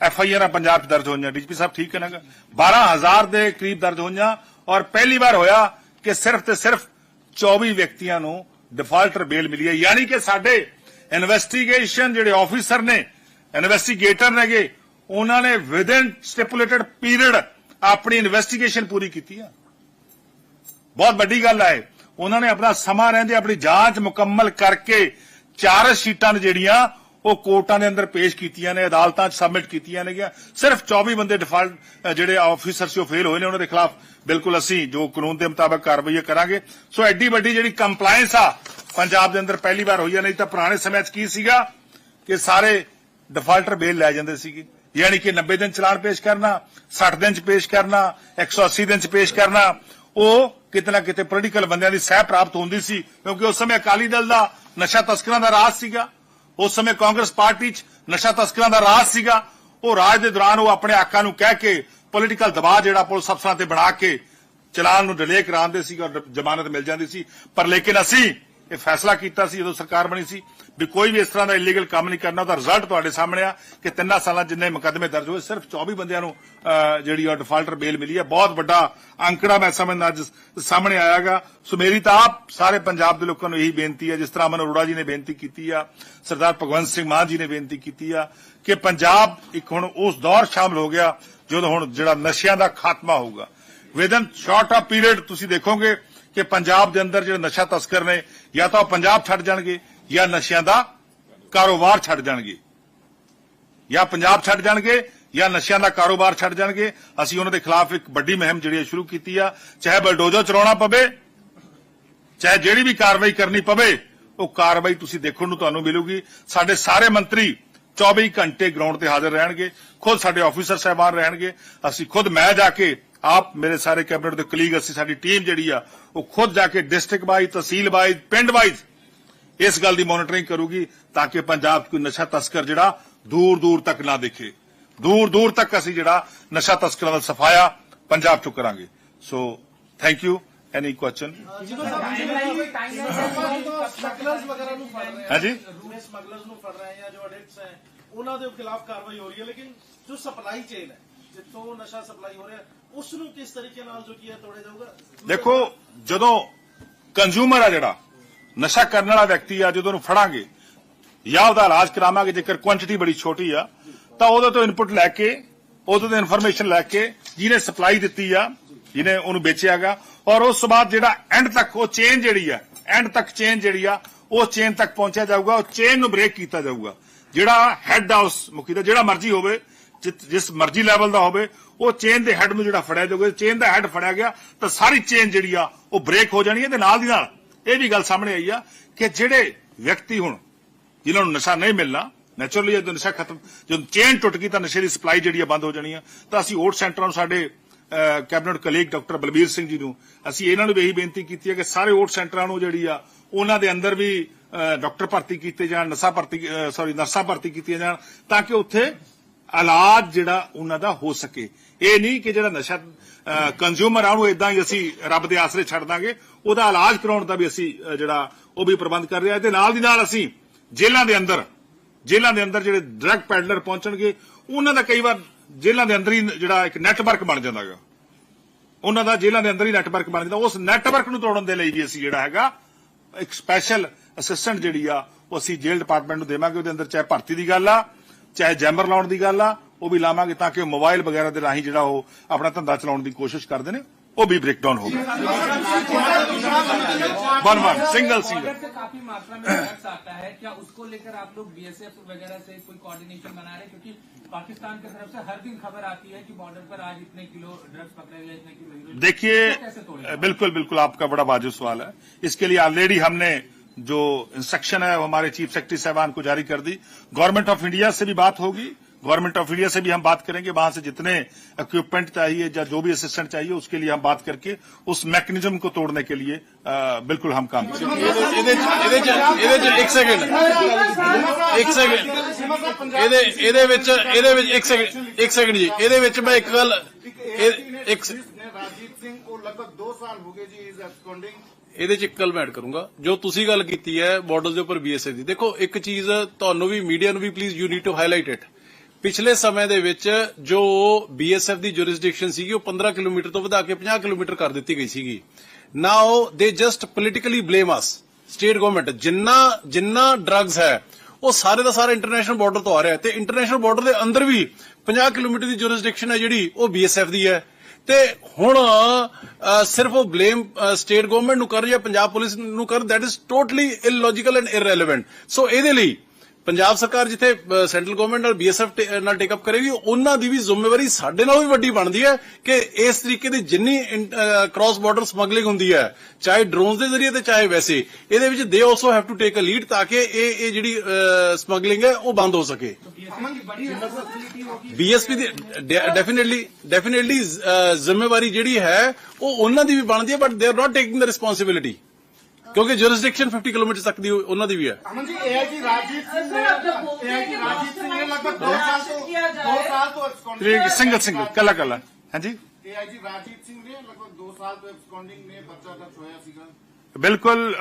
ਐਫ ਆਈ ਆਰ ਪੰਜਾਬ 'ਚ ਦਰਜ ਹੋਈਆਂ ਡੀਜੀਪੀ ਸਾਹਿਬ ਠੀਕ ਹੈ ਨਾ 12000 ਦੇ ਕਰੀਬ ਦਰਜ ਹੋਈਆਂ ਔਰ ਪਹਿਲੀ ਵਾਰ ਹੋਇਆ ਕਿ ਸਿਰਫ ਤੇ ਸਿਰਫ 24 ਵਿਅਕਤੀਆਂ ਨੂੰ ਡਿਫਾਲਟਰ ਬੇਲ ਮਿਲੀ ਹੈ ਯਾਨੀ ਕਿ ਸਾਡੇ ਇਨਵੈਸਟੀਗੇਸ਼ਨ ਜਿਹੜੇ ਆਫੀਸਰ ਨੇ ਇਨਵੈਸਟੀਗੇਟਰ ਨੇਗੇ ਉਹਨਾਂ ਨੇ ਵਿਦਨ ਸਟਿਪੂਲੇਟਡ ਪੀਰੀਅਡ ਆਪਣੀ ਇਨਵੈਸਟੀਗੇਸ਼ਨ ਪੂਰੀ ਕੀਤੀ ਆ ਬਹੁਤ ਵੱਡੀ ਗੱਲ ਹੈ। ਉਹਨਾਂ ਨੇ ਆਪਣਾ ਸਮਾਂ ਰਹਿੰਦੇ, ਆਪਣੀ ਜਾਂਚ ਮੁਕੰਮਲ ਕਰਕੇ ਚਾਰ ਸ਼ੀਟਾਂ ਜਿਹੜੀਆਂ ਉਹ ਕੋਰਟਾਂ ਦੇ ਅੰਦਰ ਪੇਸ਼ ਕੀਤੀਆਂ ਨੇ, ਅਦਾਲਤਾਂ 'ਚ ਸਬਮਿਟ ਕੀਤੀਆਂ ਨੇਗੀਆਂ ਸਿਰਫ 24 ਬੰਦੇ ਡਿਫਾਲਟ ਜਿਹੜੇ ਆਫੀਸਰ ਸੀ ਉਹ ਫੇਲ ਹੋਏ ਨੇ, ਉਹਨਾਂ ਦੇ ਖਿਲਾਫ ਬਿਲਕੁਲ ਅਸੀਂ ਜੋ ਕਾਨੂੰਨ ਦੇ ਮੁਤਾਬਕ ਕਾਰਵਾਈ ਕਰਾਂਗੇ। ਸੋ ਐਡੀ ਵੱਡੀ ਜਿਹੜੀ ਕੰਪਲਾਈਂਸ ਆ, ਪੰਜਾਬ ਦੇ ਅੰਦਰ ਪਹਿਲੀ ਵਾਰ ਹੋਈ ਆ, ਨਹੀਂ ਤਾਂ ਪੁਰਾਣੇ ਸਮੇਂ 'ਚ ਕੀ ਸੀਗਾ ਕਿ ਸਾਰੇ ਡਿਫਾਲਟਰ ਬੇਲ ਲੈ ਜਾਂਦੇ ਸੀਗੇ। ਯਾਨੀ ਕਿ 90 ਦਿਨ ਚਲਾਨ ਪੇਸ਼ ਕਰਨਾ 60 ਦਿਨ 'ਚ ਪੇਸ਼ ਕਰਨਾ 180 ਦਿਨ 'ਚ ਪੇਸ਼ ਕਰਨਾ, ਉਹ ਕਿਤੇ ਨਾ ਕਿਤੇ ਪੋਲੀਟੀਕਲ ਬੰਦਿਆਂ ਦੀ ਸਹਿ ਪ੍ਰਾਪਤ ਹੁੰਦੀ ਸੀ, ਕਿਉਂਕਿ ਉਸ ਸਮੇਂ ਅਕਾਲੀ ਦਲ ਦਾ ਨਸ਼ਾ ਤਸਕਰਾਂ ਦਾ ਰਾਜ ਸੀਗਾ। ਉਸ ਸਮੇਂ ਕਾਂਗਰਸ ਪਾਰਟੀ 'ਚ ਨਸ਼ਾ ਤਸਕਰਾਂ ਦਾ ਰਾਜ ਸੀਗਾ। ਉਹ ਰਾਜ ਦੇ ਦੌਰਾਨ ਉਹ ਆਪਣੇ ਆਕਾਂ ਨੂੰ ਕਹਿ ਕੇ ਪੋਲੀਟੀਕਲ ਦਬਾਅ ਜਿਹੜਾ ਪੁਲਿਸ ਅਫਸਰਾਂ ਤੇ ਬਣਾ ਕੇ ਚਲਾਨ ਨੂੰ ਡਿਲੇ ਕਰਾਉਂਦੇ ਸੀ ਔਰ ਜ਼ਮਾਨਤ ਮਿਲ ਜਾਂਦੀ ਸੀ। ਪਰ ਲੇਕਿਨ ਅਸੀਂ ਇਹ ਫੈਸਲਾ ਕੀਤਾ ਸੀ, ਜਦੋਂ ਸਰਕਾਰ ਬਣੀ ਸੀ, ਵੀ ਕੋਈ ਵੀ ਇਸ ਤਰ੍ਹਾਂ ਦਾ ਇਲੀਗਲ ਕੰਮ ਨਹੀਂ ਕਰਨਾ, ਉਹਦਾ ਰਿਜ਼ਲਟ ਤੁਹਾਡੇ ਸਾਹਮਣੇ ਆ ਕਿ ਤਿੰਨਾਂ ਸਾਲਾਂ ਜਿੰਨੇ ਮੁਕੱਦਮੇ ਦਰਜ ਹੋਏ, ਸਿਰਫ 24 ਬੰਦਿਆਂ ਨੂੰ ਜਿਹੜੀ ਆ ਡਿਫਾਲਟਰ ਬੇਲ ਮਿਲੀ ਹੈ। ਬਹੁਤ ਵੱਡਾ ਅੰਕੜਾ ਮੈਂ ਸਮਝਦਾ ਅੱਜ ਸਾਹਮਣੇ ਆਇਆਗਾ। ਸੋ ਮੇਰੀ ਤਾਂ ਆਪ ਸਾਰੇ ਪੰਜਾਬ ਦੇ ਲੋਕਾਂ ਨੂੰ ਇਹੀ ਬੇਨਤੀ ਹੈ, ਜਿਸ ਤਰ੍ਹਾਂ ਅਮਨ ਅਰੋੜਾ ਜੀ ਨੇ ਬੇਨਤੀ ਕੀਤੀ ਆ, ਸਰਦਾਰ ਭਗਵੰਤ ਸਿੰਘ ਮਾਨ ਜੀ ਨੇ ਬੇਨਤੀ ਕੀਤੀ ਆ, ਕਿ ਪੰਜਾਬ ਇੱਕ ਹੁਣ ਉਸ ਦੌਰ ਸ਼ਾਮਲ ਹੋ ਗਿਆ, ਜਦੋਂ ਹੁਣ ਜਿਹੜਾ ਨਸ਼ਿਆਂ ਦਾ ਖਾਤਮਾ ਹੋਊਗਾ। ਵਿਦਨ ਸ਼ਾਰਟ ਆਫ ਪੀਰੀਅਡ ਤੁਸੀਂ ਦੇਖੋਗੇ ਕਿ ਪੰਜਾਬ ਦੇ ਅੰਦਰ ਜਿਹੜੇ ਨਸ਼ਾ ਤਸਕਰ ਨੇ, ਜਾਂ ਤਾਂ ਉਹ ਪੰਜਾਬ ਛੱਡ ਜਾਣਗੇ, ਜਾਂ ਨਸ਼ਿਆਂ ਦਾ ਕਾਰੋਬਾਰ ਛੱਡ ਜਾਣਗੇ। ਜਾਂ ਪੰਜਾਬ ਛੱਡ ਜਾਣਗੇ, ਜਾਂ ਨਸ਼ਿਆਂ ਦਾ ਕਾਰੋਬਾਰ ਛੱਡ ਜਾਣਗੇ। ਅਸੀਂ ਉਹਨਾਂ ਦੇ ਖਿਲਾਫ ਇੱਕ ਵੱਡੀ ਮੁਹਿੰਮ ਜਿਹੜੀ ਹੈ ਸ਼ੁਰੂ ਕੀਤੀ ਆ। ਚਾਹੇ ਬਲਡੋਜ਼ਰ ਚਲਾਉਣਾ ਪਵੇ, ਚਾਹੇ ਜਿਹੜੀ ਵੀ ਕਾਰਵਾਈ ਕਰਨੀ ਪਵੇ, ਉਹ ਕਾਰਵਾਈ ਤੁਸੀਂ ਦੇਖਣ ਨੂੰ ਤੁਹਾਨੂੰ ਮਿਲੂਗੀ। ਸਾਡੇ ਸਾਰੇ ਮੰਤਰੀ 24 ਘੰਟੇ ਗਰਾਊਂਡ ਤੇ ਹਾਜ਼ਰ ਰਹਿਣਗੇ, ਖੁਦ ਸਾਡੇ ਆਫੀਸਰ ਸਹਿਬਾਨ ਰਹਿਣਗੇ, ਅਸੀਂ ਖੁਦ ਮੈਂ ਜਾ ਕੇ, ਆਪ ਮੇਰੇ ਸਾਰੇ ਕੈਬਨਿਟ ਦੇ ਕਲੀਗ ਅਸੀਂ ਸਾਡੀ ਟੀਮ ਜਿਹੜੀ ਆ, ਉਹ ਖੁਦ ਜਾ ਕੇ ਡਿਸਟ੍ਰਿਕਟ ਵਾਈਜ਼ ਤਹਿਸੀਲ ਵਾਈਜ਼ ਪਿੰਡ ਵਾਈਜ਼ ਇਸ ਗੱਲ ਦੀ ਮੋਨੀਟਰਿੰਗ ਕਰੂਗੀ ਤਾਂ ਕਿ ਪੰਜਾਬ 'ਚ ਕੋਈ ਨਸ਼ਾ ਤਸਕਰ ਜਿਹੜਾ ਦੂਰ ਦੂਰ ਤੱਕ ਨਾ ਦਿਖੇ। ਦੂਰ ਦੂਰ ਤੱਕ ਅਸੀਂ ਜਿਹੜਾ ਨਸ਼ਾ ਤਸਕਰਾਂ ਦਾ ਸਫਾਇਆ ਪੰਜਾਬ 'ਚੋਂ ਕਰਾਂਗੇ। So thank you any question ਹਾਂਜੀ ਸਮਗਲਰਸ ਨੂੰ ਫੜ ਰਹੇ ਆ ਜਾਂ ਜੋ ਐਡਿਕਟਸ ਹੈ ਉਹਨਾਂ ਦੇ ਖਿਲਾਫ ਕਾਰਵਾਈ ਹੋ ਰਹੀ ਹੈ ਲੇਕਿਨ ਜੋ ਸਪਲਾਈ ਚੇਨ ਹੈ ਜਿੱਥੋਂ ਨਸ਼ਾ ਸਪਲਾਈ ਹੋ ਰਿਹਾ ਉਸ ਨੂੰ ਕਿਸ ਤਰੀਕੇ ਨਾਲ ਜੋ ਕੀ ਹੈ ਤੋੜਿਆ ਜਾਊਗਾ ਦੇਖੋ ਜਦੋਂ ਕੰਜ਼ਿਊਮਰ ਆ ਜਿਹੜਾ ਨਸ਼ਾ ਕਰਨ ਵਾਲਾ ਵਿਅਕਤੀ ਆ ਜਦੋਂ ਉਹਨੂੰ ਫੜਾਂਗੇ ਜਾਂ ਉਹਦਾ ਇਲਾਜ ਕਰਾਵਾਂਗੇ ਜੇਕਰ ਕੁਆਂਟੀਟੀ ਬੜੀ ਛੋਟੀ ਆ ਤਾਂ ਉਹਦੇ ਤੋਂ ਇਨਪੁਟ ਲੈ ਕੇ ਉਹਦੇ ਤੋਂ ਇਨਫੋਰਮੇਸ਼ਨ ਲੈ ਕੇ ਜਿਹਨੇ ਸਪਲਾਈ ਦਿੱਤੀ ਆ ਜਿਹਨੇ ਉਹਨੂੰ ਵੇਚਿਆਗਾ, ਔਰ ਉਸ ਤੋਂ ਬਾਅਦ ਜਿਹੜਾ ਐਂਡ ਤੱਕ ਉਹ ਚੇਨ ਜਿਹੜੀ ਆ ਐਂਡ ਤੱਕ ਚੇਨ ਜਿਹੜੀ ਆ, ਉਹ ਚੇਨ ਤੱਕ ਪਹੁੰਚਿਆ ਜਾਊਗਾ, ਉਹ ਚੇਨ ਨੂੰ ਬ੍ਰੇਕ ਕੀਤਾ ਜਾਊਗਾ। ਜਿਹੜਾ ਹੈੱਡ ਆ ਉਸ ਮੁਖੀ ਦਾ, ਜਿਹੜਾ ਮਰਜ਼ੀ ਹੋਵੇ ਜਿਸ ਮਰਜ਼ੀ ਲੈਵਲ ਦਾ ਹੋਵੇ, ਉਹ ਚੇਨ ਦੇ ਹੈੱਡ ਨੂੰ ਜਿਹੜਾ ਫੜਿਆ ਜਾਊਗਾ ਚੇਨ ਦਾ ਹੈੱਡ ਫੜਿਆ ਗਿਆ, ਤਾਂ ਸਾਰੀ ਚੇਨ ਜਿਹੜੀ ਆ, ਉਹ ਬ੍ਰੇਕ ਹੋ ਜਾਣੀ ਹੈ ਤੇ ਨਾਲ ਦੀ ਨਾਲ। ਇਹ ਵੀ ਗੱਲ ਸਾਹਮਣੇ ਆਈ ਆ ਕਿ ਜਿਹੜੇ ਵਿਅਕਤੀ ਹੁਣ, ਜਿਨ੍ਹਾਂ ਨੂੰ ਨਸ਼ਾ ਨਹੀਂ ਮਿਲਣਾ ਨੈਚੁਰਲੀ ਜਦੋਂ ਨਸ਼ਾ ਖਤਮ, ਜਦੋਂ ਚੇਨ ਟੁੱਟ ਗਈ ਤਾਂ ਨਸ਼ੇ ਦੀ ਸਪਲਾਈ ਜਿਹੜੀ ਆ ਬੰਦ ਹੋ ਜਾਣੀ ਆ। ਤਾਂ ਅਸੀਂ ਓਟ ਸੈਂਟਰਾਂ ਨੂੰ ਸਾਡੇ cabinet colleague doctor Balbir Singh ji ਨੂੰ, ਅਸੀਂ ਇਹਨਾਂ ਨੂੰ ਵੀ ਇਹੀ ਬੇਨਤੀ ਕੀਤੀ ਹੈ ਕਿ ਸਾਰੇ ਓਟ ਸੈਂਟਰਾਂ ਨੂੰ ਜਿਹੜੀ ਆ, ਉਹਨਾਂ ਦੇ ਅੰਦਰ ਵੀ ਡਾਕਟਰ ਭਰਤੀ ਕੀਤੇ ਜਾਣ, ਨਸ਼ਾ ਭਰਤੀ ਸੌਰੀ ਨਰਸਾਂ ਭਰਤੀ ਕੀਤੀਆਂ ਜਾਣ, ਤਾਂ ਕਿ ਉੱਥੇ ਇਲਾਜ ਜਿਹੜਾ ਉਹਨਾਂ ਦਾ ਹੋ ਸਕੇ। ਇਹ ਨਹੀਂ ਕਿ ਜਿਹੜਾ ਨਸ਼ਾ ਕੰਜ਼ਿਊਮਰ ਆ, ਉਹਨੂੰ ਇਦਾਂ ਹੀ ਅਸੀਂ ਰੱਬ ਦੇ ਆਸਰੇ ਛੱਡ ਦਾਂਗੇ, ਉਹਦਾ ਇਲਾਜ ਕਰਾਉਣ ਦਾ ਵੀ ਅਸੀਂ ਜਿਹੜਾ ਉਹ ਵੀ ਪ੍ਰਬੰਧ ਕਰ ਰਿਹਾ। ਤੇ ਨਾਲ ਦੀ ਨਾਲ ਅਸੀਂ ਜੇਲ੍ਹਾਂ ਦੇ ਅੰਦਰ, ਜੇਲ੍ਹਾਂ ਦੇ ਅੰਦਰ ਜਿਹੜੇ ਡਰੱਗ ਪੈਡਲਰ ਪਹੁੰਚਣਗੇ, ਉਹਨਾਂ ਦਾ ਕਈ ਵਾਰ ਜੇਲ੍ਹਾਂ ਦੇ ਅੰਦਰ ਹੀ ਜਿਹੜਾ ਇੱਕ ਨੈਟਵਰਕ ਬਣ ਜਾਂਦਾ ਹੈਗਾ ਉਹਨਾਂ ਦਾ ਜੇਲ੍ਹਾਂ ਦੇ ਅੰਦਰ ਹੀ ਨੈਟਵਰਕ ਬਣ ਜਾਂਦਾ ਉਸ ਨੈਟਵਰਕ ਨੂੰ ਤੋੜਨ ਦੇ ਲਈ ਵੀ ਅਸੀਂ ਜਿਹੜਾ ਹੈਗਾ ਇੱਕ ਸਪੈਸ਼ਲ ਅਸਿਸਟੈਂਟ ਜਿਹੜੀ ਆ ਉਹ ਅਸੀਂ ਜੇਲ੍ਹ ਡਿਪਾਰਟਮੈਂਟ ਨੂੰ ਦੇਵਾਂਗੇ ਉਹਦੇ ਅੰਦਰ ਚਾਹੇ ਭਰਤੀ ਦੀ ਗੱਲ ਆ ਚਾਹੇ ਜੈਮਰ ਲਾਉਣ ਦੀ ਗੱਲ ਆ ਉਹ ਵੀ ਲਾਵਾਂਗੇ ਤਾਂ ਕਿ ਉਹ ਮੋਬਾਈਲ ਵਗੈਰਾ ਦੇ ਰਾਹੀਂ ਜਿਹੜਾ ਉਹ ਆਪਣਾ ਧੰਦਾ ਚਲਾਉਣ ਦੀ ਕੋਸ਼ਿਸ਼ ਕਰਦੇ ਨੇ ਉਹ ਵੀ ਬ੍ਰੇਕ ਡਾਊਨ ਹੋਗਾ वन वन सिंगल सिंगल अगर से काफी मात्रा में ड्रग्स आता है क्या उसको लेकर आप लोग बीएसएफ वगैरह से कोई कोऑर्डिनेशन बना रहे हैं क्योंकि پاکستان کی طرف سے ہر دن خبر آتی ہے کہ بارڈر پر آج اتنے کلو ڈرگز پکڑے گئے اتنے کلو دیکھیے بالکل بالکل آپ کا بڑا واجب سوال ہے۔ اس کے لیے آلریڈی ہم نے جو انسٹرکشن ہے ہمارے چیف سیکرٹری صاحبان کو جاری کر دی۔ گورنمنٹ آف انڈیا سے بھی بات ہوگی۔ گورنمنٹ آف انڈیا سے بھی ہم بات کریں گے، وہاں سے جتنے اکیوپمنٹ چاہیے جو بھی اسٹینٹ چاہیے، اس کے لیے ہم بات کر کے اس میکنیزم کو توڑنے کے لیے بالکل ہم کام کریں میں جو تھی گلتی ہے بارڈر بی ایس ایس دیکھو، ایک چیز بھی میڈیا نو بھی please you need to highlight it ਪਿਛਲੇ ਸਮੇਂ ਦੇ ਵਿੱਚ ਜੋ ਬੀਐਸਐਫ ਦੀ ਜੁਰਿਸਡਿਕਸ਼ਨ ਸੀਗੀ, ਉਹ 15 ਕਿਲੋਮੀਟਰ ਤੋਂ ਵਧਾ ਕੇ 50 ਕਿਲੋਮੀਟਰ ਕਰ ਦਿੱਤੀ ਗਈ ਸੀਗੀ। Now they just politically blame us state government ਜਿੰਨਾ ਜਿੰਨਾ ਡਰੱਗਸ ਹੈ, ਉਹ ਸਾਰੇ ਦਾ ਸਾਰਾ ਇੰਟਰਨੈਸ਼ਨਲ ਬਾਰਡਰ ਤੋਂ ਆ ਰਿਹਾ ਤੇ ਇੰਟਰਨੈਸ਼ਨਲ ਬਾਰਡਰ ਦੇ ਅੰਦਰ ਵੀ 50 ਕਿਲੋਮੀਟਰ ਦੀ ਜੁਰਿਸਡਿਕਸ਼ਨ ਹੈ ਜਿਹੜੀ, ਉਹ ਬੀਐਸਐਫ ਦੀ ਹੈ। ਤੇ ਹੁਣ ਸਿਰਫ ਉਹ ਬਲੇਮ ਸਟੇਟ ਗਵਰਨਮੈਂਟ ਨੂੰ ਕਰ ਜਾਂ ਪੰਜਾਬ ਪੁਲਿਸ ਨੂੰ ਕਰ that is totally illogical and irrelevant so ਇਹਦੇ ਲਈ ਪੰਜਾਬ ਸਰਕਾਰ ਜਿੱਥੇ ਸੈਂਟਰਲ ਗਵਰਨਮੈਂਟ ਨਾਲ ਬੀਐਸਐਫ ਨਾਲ ਟੇਕ ਅਪ ਕਰੇਗੀ, ਉਹਨਾਂ ਦੀ ਵੀ ਜ਼ਿੰਮੇਵਾਰੀ ਸਾਡੇ ਨਾਲੋਂ ਵੀ ਵੱਡੀ ਬਣਦੀ ਹੈ ਕਿ ਇਸ ਤਰੀਕੇ ਦੀ ਜਿੰਨੀ ਕ੍ਰਾਸ ਬਾਰਡਰ ਸਮਗਲਿੰਗ ਹੁੰਦੀ ਹੈ, ਚਾਹੇ ਡਰੋਨਸ ਦੇ ਜ਼ਰੀਏ ਤੇ ਚਾਹੇ ਵੈਸੇ, ਇਹਦੇ ਵਿੱਚ they also have to take a lead ਤਾਂ ਕਿ ਇਹ ਇਹ ਜਿਹੜੀ ਸਮਗਲਿੰਗ ਹੈ, ਉਹ ਬੰਦ ਹੋ ਸਕੇ। ਬੀਐਸਪੀ ਦੀ ਡੈਫੀਨਿਟਲੀ ਡੈਫੀਨਿਟਲੀ ਜ਼ਿੰਮੇਵਾਰੀ ਜਿਹੜੀ ਹੈ, ਉਹ ਉਹਨਾਂ ਦੀ ਵੀ ਬਣਦੀ ਹੈ but they are not taking the responsibility ਕਿਉਂਕਿ ਜੁਰਿਸਡਿਕਸ਼ਨ 50 ਕਿਲੋਮੀਟਰ ਤੱਕ ਦੀ ਉਹਨਾਂ ਦੀ ਵੀ ਹੈ। ਅਮਨ ਜੀ ਇਹ ਹੈ ਰਾਜੀਤ ਸਿੰਘ ਨੇ ਇਹ ਹੈ ਰਾਜੀਤ ਸਿੰਘ ਨੇ ਲਗਭਗ 2 ਸਾਲ ਤੋਂ 2 ਸਾਲ ਤੋਂ ਐਬਸਕੌਂਡਿੰਗ ਸਿੰਗਲ ਸਿੰਗਲ ਕੱਲਾ ਕੱਲਾ। ਹਾਂਜੀ? ਇਹ ਹੈ ਜੀ ਰਾਜੀਤ ਸਿੰਘ ਨੇ ਲਗਭਗ 2 ਸਾਲ ਤੋਂ ਐਬਸਕੌਂਡਿੰਗ ਨੇ ਬੱਚਾ ਦਾ ਹੋਇਆ ਸੀਗਾ। ਬਿਲਕੁਲ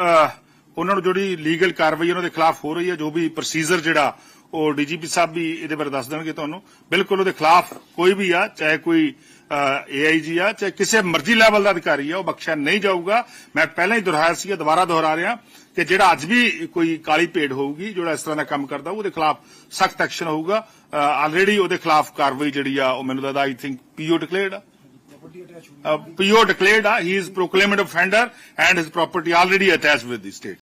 ਉਹਨਾਂ ਨੂੰ ਜਿਹੜੀ ਲੀਗਲ ਕਾਰਵਾਈ ਉਹਨਾਂ ਦੇ ਖਿਲਾਫ ਹੋ ਰਹੀ ਹੈ ਜੋ ਵੀ ਪ੍ਰੋਸੀਜਰ ਜਿਹੜਾ ਉਹ ਡੀਜੀਪੀ ਸਾਹਿਬ ਵੀ ਇਹਦੇ ਬਾਰੇ ਦੱਸ ਦੇਣਗੇ ਤੁਹਾਨੂੰ। ਬਿਲਕੁਲ ਉਹਦੇ ਖਿਲਾਫ ਕੋਈ ਵੀ ਆ ਚਾਹੇ ਕੋਈ ਏਆਈਜੀ ਆ ਚਾਹੇ ਕਿਸੇ ਮਰਜ਼ੀ ਲੈਵਲ ਦਾ ਅਧਿਕਾਰੀ ਆ ਉਹ ਬਖਸ਼ਿਆ ਨਹੀਂ ਜਾਊਗਾ। ਮੈਂ ਪਹਿਲਾਂ ਹੀ ਦੁਹਰਾਇਆ ਸੀ ਦੁਬਾਰਾ ਦੁਹਰਾ ਰਿਹਾ ਕਿ ਜਿਹੜਾ ਅੱਜ ਵੀ ਕੋਈ ਕਾਲੀ ਭੇਡ ਹੋਊਗੀ ਜਿਹੜਾ ਇਸ ਤਰ੍ਹਾਂ ਦਾ ਕੰਮ ਕਰਦਾ ਉਹਦੇ ਖਿਲਾਫ ਸਖਤ ਐਕਸ਼ਨ ਹੋਊਗਾ। ਆਲਰੇਡੀ ਉਹਦੇ ਖਿਲਾਫ ਕਾਰਵਾਈ ਜਿਹੜੀ ਆ ਉਹ ਮੈਨੂੰ ਲੱਗਦਾ ਆਈ ਥਿੰਕ ਪੀਓ ਡਿਕਲੇਅਰਡ ਆ। uh, PO declared uh, he is proclaimed offender and his property already attached with the state.